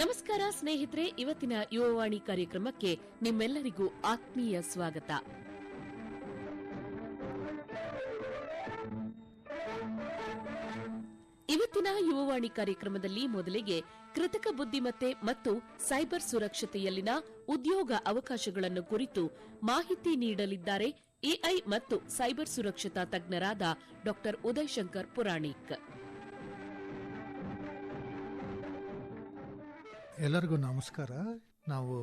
ನಮಸ್ಕಾರ ಸ್ನೇಹಿತರೆ, ಇವತ್ತಿನ ಯುವವಾಣಿ ಕಾರ್ಯಕ್ರಮಕ್ಕೆ ನಿಮ್ಮೆಲ್ಲರಿಗೂ ಆತ್ಮೀಯ ಸ್ವಾಗತ. ಇವತ್ತಿನ ಯುವವಾಣಿ ಕಾರ್ಯಕ್ರಮದಲ್ಲಿ ಮೊದಲಿಗೆ ಕೃತಕ ಬುದ್ದಿಮತ್ತೆ ಮತ್ತು ಸೈಬರ್ ಸುರಕ್ಷತೆಯಲ್ಲಿನ ಉದ್ಯೋಗ ಅವಕಾಶಗಳನ್ನು ಕುರಿತು ಮಾಹಿತಿ ನೀಡಲಿದ್ದಾರೆ ಎಐ ಮತ್ತು ಸೈಬರ್ ಸುರಕ್ಷತಾ ತಜ್ಞರಾದ ಡಾ ಉದಯ್ ಶಂಕರ್ ಪುರಾಣಿಕ್. ಎಲ್ಲರಿಗೂ ನಮಸ್ಕಾರ. ನಾವು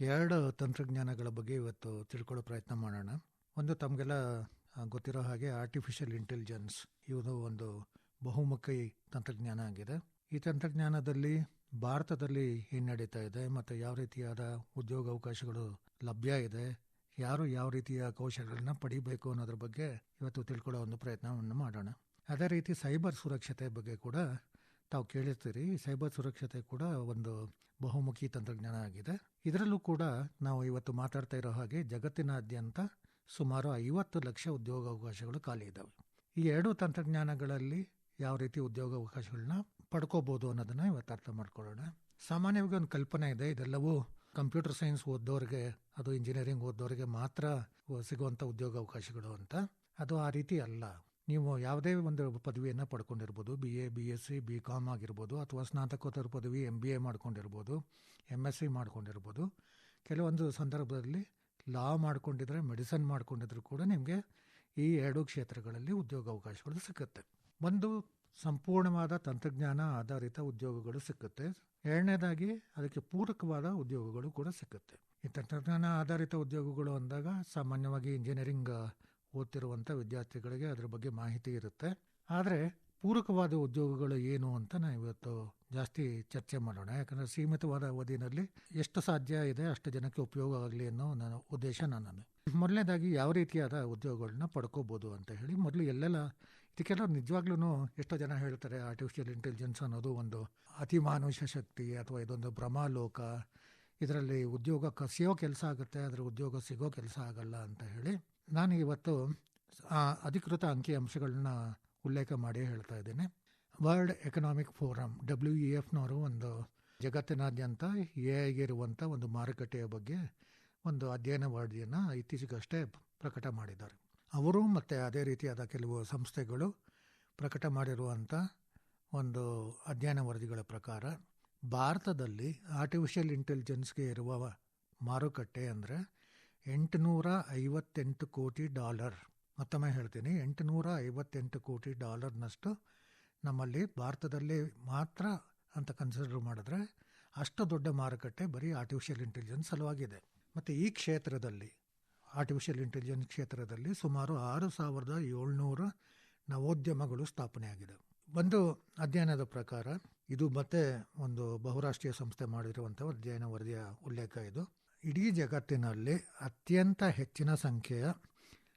ಎರಡು ತಂತ್ರಜ್ಞಾನಗಳ ಬಗ್ಗೆ ಇವತ್ತು ತಿಳ್ಕೊಳ್ಳೋ ಪ್ರಯತ್ನ ಮಾಡೋಣ. ಒಂದು ತಮಗೆಲ್ಲ ಗೊತ್ತಿರೋ ಹಾಗೆ ಆರ್ಟಿಫಿಷಿಯಲ್ ಇಂಟೆಲಿಜೆನ್ಸ್ ಇದು ಒಂದು ಬಹುಮುಖಿ ತಂತ್ರಜ್ಞಾನ ಆಗಿದೆ. ಈ ತಂತ್ರಜ್ಞಾನದಲ್ಲಿ ಭಾರತದಲ್ಲಿ ಏನು ನಡೀತಾ ಇದೆ, ಮತ್ತು ಯಾವ ರೀತಿಯಾದ ಉದ್ಯೋಗ ಅವಕಾಶಗಳು ಲಭ್ಯ ಇದೆ ಯಾರು ಯಾವ ರೀತಿಯ ಕೌಶಲ್ಯಗಳನ್ನ ಪಡಿಬೇಕು ಅನ್ನೋದ್ರ ಬಗ್ಗೆ ಇವತ್ತು ತಿಳ್ಕೊಳ್ಳೋ ಒಂದು ಪ್ರಯತ್ನವನ್ನು ಮಾಡೋಣ. ಅದೇ ರೀತಿ ಸೈಬರ್ ಸುರಕ್ಷತೆ ಬಗ್ಗೆ ಕೂಡ ತಾವು ಕೇಳಿರ್ತೀರಿ. ಸೈಬರ್ ಸುರಕ್ಷತೆ ಕೂಡ ಒಂದು ಬಹುಮುಖಿ ತಂತ್ರಜ್ಞಾನ ಆಗಿದೆ. ಇದರಲ್ಲೂ ಕೂಡ ನಾವು ಇವತ್ತು ಮಾತಾಡ್ತಾ ಇರೋ ಹಾಗೆ ಜಗತ್ತಿನಾದ್ಯಂತ ಸುಮಾರು ಐವತ್ತು ಲಕ್ಷ ಉದ್ಯೋಗಾವಕಾಶಗಳು ಖಾಲಿ ಇದ್ದಾವೆ ಈ ಎರಡು ತಂತ್ರಜ್ಞಾನಗಳಲ್ಲಿ ಯಾವ ರೀತಿ ಉದ್ಯೋಗಾವಕಾಶಗಳನ್ನ ಪಡ್ಕೋಬಹುದು ಅನ್ನೋದನ್ನ ಇವತ್ತು ಅರ್ಥ ಮಾಡ್ಕೊಳ್ಳೋಣ. ಸಾಮಾನ್ಯವಾಗಿ ಒಂದು ಕಲ್ಪನೆ ಇದೆ. ಇದೆಲ್ಲವೂ ಕಂಪ್ಯೂಟರ್ ಸೈನ್ಸ್ ಓದೋರಿಗೆ ಅದು ಇಂಜಿನಿಯರಿಂಗ್ ಓದೋರಿಗೆ ಮಾತ್ರ ಸಿಗುವಂಥ ಉದ್ಯೋಗಾವಕಾಶಗಳು ಅಂತ. ಅದು ಆ ರೀತಿ ಅಲ್ಲ. ನೀವು ಯಾವುದೇ ಒಂದು ಪದವಿಯನ್ನು ಪಡ್ಕೊಂಡಿರ್ಬೋದು B A B S C B com ಆಗಿರ್ಬೋದು ಅಥವಾ ಸ್ನಾತಕೋತ್ತರ ಪದವಿ ಎಂ ಬಿ ಎ ಮಾಡ್ಕೊಂಡಿರ್ಬೋದು ಎಂ ಎಸ್ ಸಿ ಮಾಡ್ಕೊಂಡಿರ್ಬೋದು, ಕೆಲವೊಂದು ಸಂದರ್ಭದಲ್ಲಿ ಲಾ ಮಾಡ್ಕೊಂಡಿದ್ರೆ ಮೆಡಿಸನ್ ಮಾಡ್ಕೊಂಡಿದ್ರು ಕೂಡ ನಿಮಗೆ ಈ ಎರಡು ಕ್ಷೇತ್ರಗಳಲ್ಲಿ ಉದ್ಯೋಗಾವಕಾಶಗಳು ಸಿಗುತ್ತೆ. ಒಂದು ಸಂಪೂರ್ಣವಾದ ತಂತ್ರಜ್ಞಾನ ಆಧಾರಿತ ಉದ್ಯೋಗಗಳು ಸಿಕ್ಕುತ್ತೆ. ಎರಡನೇದಾಗಿ ಅದಕ್ಕೆ ಪೂರಕವಾದ ಉದ್ಯೋಗಗಳು ಕೂಡ ಸಿಕ್ಕುತ್ತೆ. ಈ ತಂತ್ರಜ್ಞಾನ ಆಧಾರಿತ ಉದ್ಯೋಗಗಳು ಅಂದಾಗ ಸಾಮಾನ್ಯವಾಗಿ ಇಂಜಿನಿಯರಿಂಗ್ ಓದ್ತಿರುವಂಥ ವಿದ್ಯಾರ್ಥಿಗಳಿಗೆ ಅದರ ಬಗ್ಗೆ ಮಾಹಿತಿ ಇರುತ್ತೆ. ಆದರೆ ಪೂರಕವಾದ ಉದ್ಯೋಗಗಳು ಏನು ಅಂತ ನಾವು ಇವತ್ತು ಜಾಸ್ತಿ ಚರ್ಚೆ ಮಾಡೋಣ. ಯಾಕಂದರೆ ಸೀಮಿತವಾದ ಅವಧಿನಲ್ಲಿ ಎಷ್ಟು ಸಾಧ್ಯ ಇದೆ, ಅಷ್ಟು ಜನಕ್ಕೆ ಉಪಯೋಗ ಆಗಲಿ ಅನ್ನೋ ನನ್ನ ಉದ್ದೇಶ ನನ್ನದು ಮೊದಲನೇದಾಗಿ ಯಾವ ರೀತಿಯಾದ ಉದ್ಯೋಗಗಳನ್ನ ಪಡ್ಕೋಬೋದು ಅಂತ ಹೇಳಿ ಮೊದಲು ಎಲ್ಲೆಲ್ಲ ಇದಕ್ಕೆಲ್ಲ ನಿಜವಾಗ್ಲೂ ಎಷ್ಟೋ ಜನ ಹೇಳ್ತಾರೆ ಆರ್ಟಿಫಿಷಿಯಲ್ ಇಂಟೆಲಿಜೆನ್ಸ್ ಅನ್ನೋದು ಒಂದು ಅತಿ ಮಾನುಷ ಶಕ್ತಿ ಅಥವಾ ಇದೊಂದು ಭ್ರಮಾಲೋಕ ಇದರಲ್ಲಿ ಉದ್ಯೋಗ ಕಸಿಯೋ ಕೆಲಸ ಆಗುತ್ತೆ, ಆದರೆ ಉದ್ಯೋಗ ಸಿಗೋ ಕೆಲಸ ಆಗಲ್ಲ ಅಂತ ಹೇಳಿ ನಾನು ಇವತ್ತು ಆ ಅಧಿಕೃತ ಅಂಕಿಅಂಶಗಳನ್ನ ಉಲ್ಲೇಖ ಮಾಡಿ ಹೇಳ್ತಾ ಇದ್ದೀನಿ. World Economic Forum W E ಎಫ್ನವರು ಒಂದು ಜಗತ್ತಿನಾದ್ಯಂತ ಎ ಇರುವಂಥ ಒಂದು ಮಾರುಕಟ್ಟೆಯ ಬಗ್ಗೆ ಒಂದು ಅಧ್ಯಯನ ವರದಿಯನ್ನು ಇತ್ತೀಚೆಗಷ್ಟೇ ಪ್ರಕಟ ಮಾಡಿದ್ದಾರೆ. ಅವರು ಮತ್ತು ಅದೇ ರೀತಿಯಾದ ಕೆಲವು ಸಂಸ್ಥೆಗಳು ಪ್ರಕಟ ಮಾಡಿರುವಂಥ ಒಂದು ಅಧ್ಯಯನ ವರದಿಗಳ ಪ್ರಕಾರ ಭಾರತದಲ್ಲಿ ಆರ್ಟಿಫಿಷಿಯಲ್ ಇಂಟೆಲಿಜೆನ್ಸ್ಗೆ ಇರುವ ಮಾರುಕಟ್ಟೆ ಅಂದರೆ ಎಂಟುನೂರ ಐವತ್ತೆಂಟು ಕೋಟಿ ಡಾಲರ್. ಮತ್ತೊಮ್ಮೆ ಹೇಳ್ತೀನಿ, ಎಂಟುನೂರ ಐವತ್ತೆಂಟು ಕೋಟಿ ಡಾಲರ್ನಷ್ಟು ನಮ್ಮಲ್ಲಿ ಭಾರತದಲ್ಲಿ ಮಾತ್ರ ಅಂತ ಕನ್ಸಿಡರ್ ಮಾಡಿದ್ರೆ ಅಷ್ಟು ದೊಡ್ಡ ಮಾರುಕಟ್ಟೆ ಬರೀ ಆರ್ಟಿಫಿಷಿಯಲ್ ಇಂಟೆಲಿಜೆನ್ಸ್ ಸಲುವಾಗಿದೆ. ಮತ್ತು ಈ ಕ್ಷೇತ್ರದಲ್ಲಿ ಆರ್ಟಿಫಿಷಿಯಲ್ ಇಂಟೆಲಿಜೆನ್ಸ್ ಕ್ಷೇತ್ರದಲ್ಲಿ ಸುಮಾರು ಆರು ಸಾವಿರದ ಏಳ್ನೂರ ನವೋದ್ಯಮಗಳು ಸ್ಥಾಪನೆಯಾಗಿದೆ ಒಂದು ಅಧ್ಯಯನದ ಪ್ರಕಾರ, ಇದು ಮತ್ತೆ ಒಂದು ಬಹುರಾಷ್ಟ್ರೀಯ ಸಂಸ್ಥೆ ಮಾಡಿರುವಂಥ ಅಧ್ಯಯನ ವರದಿಯ ಉಲ್ಲೇಖ ಇದು. ಇಡೀ ಜಗತ್ತಿನಲ್ಲಿ ಅತ್ಯಂತ ಹೆಚ್ಚಿನ ಸಂಖ್ಯೆಯ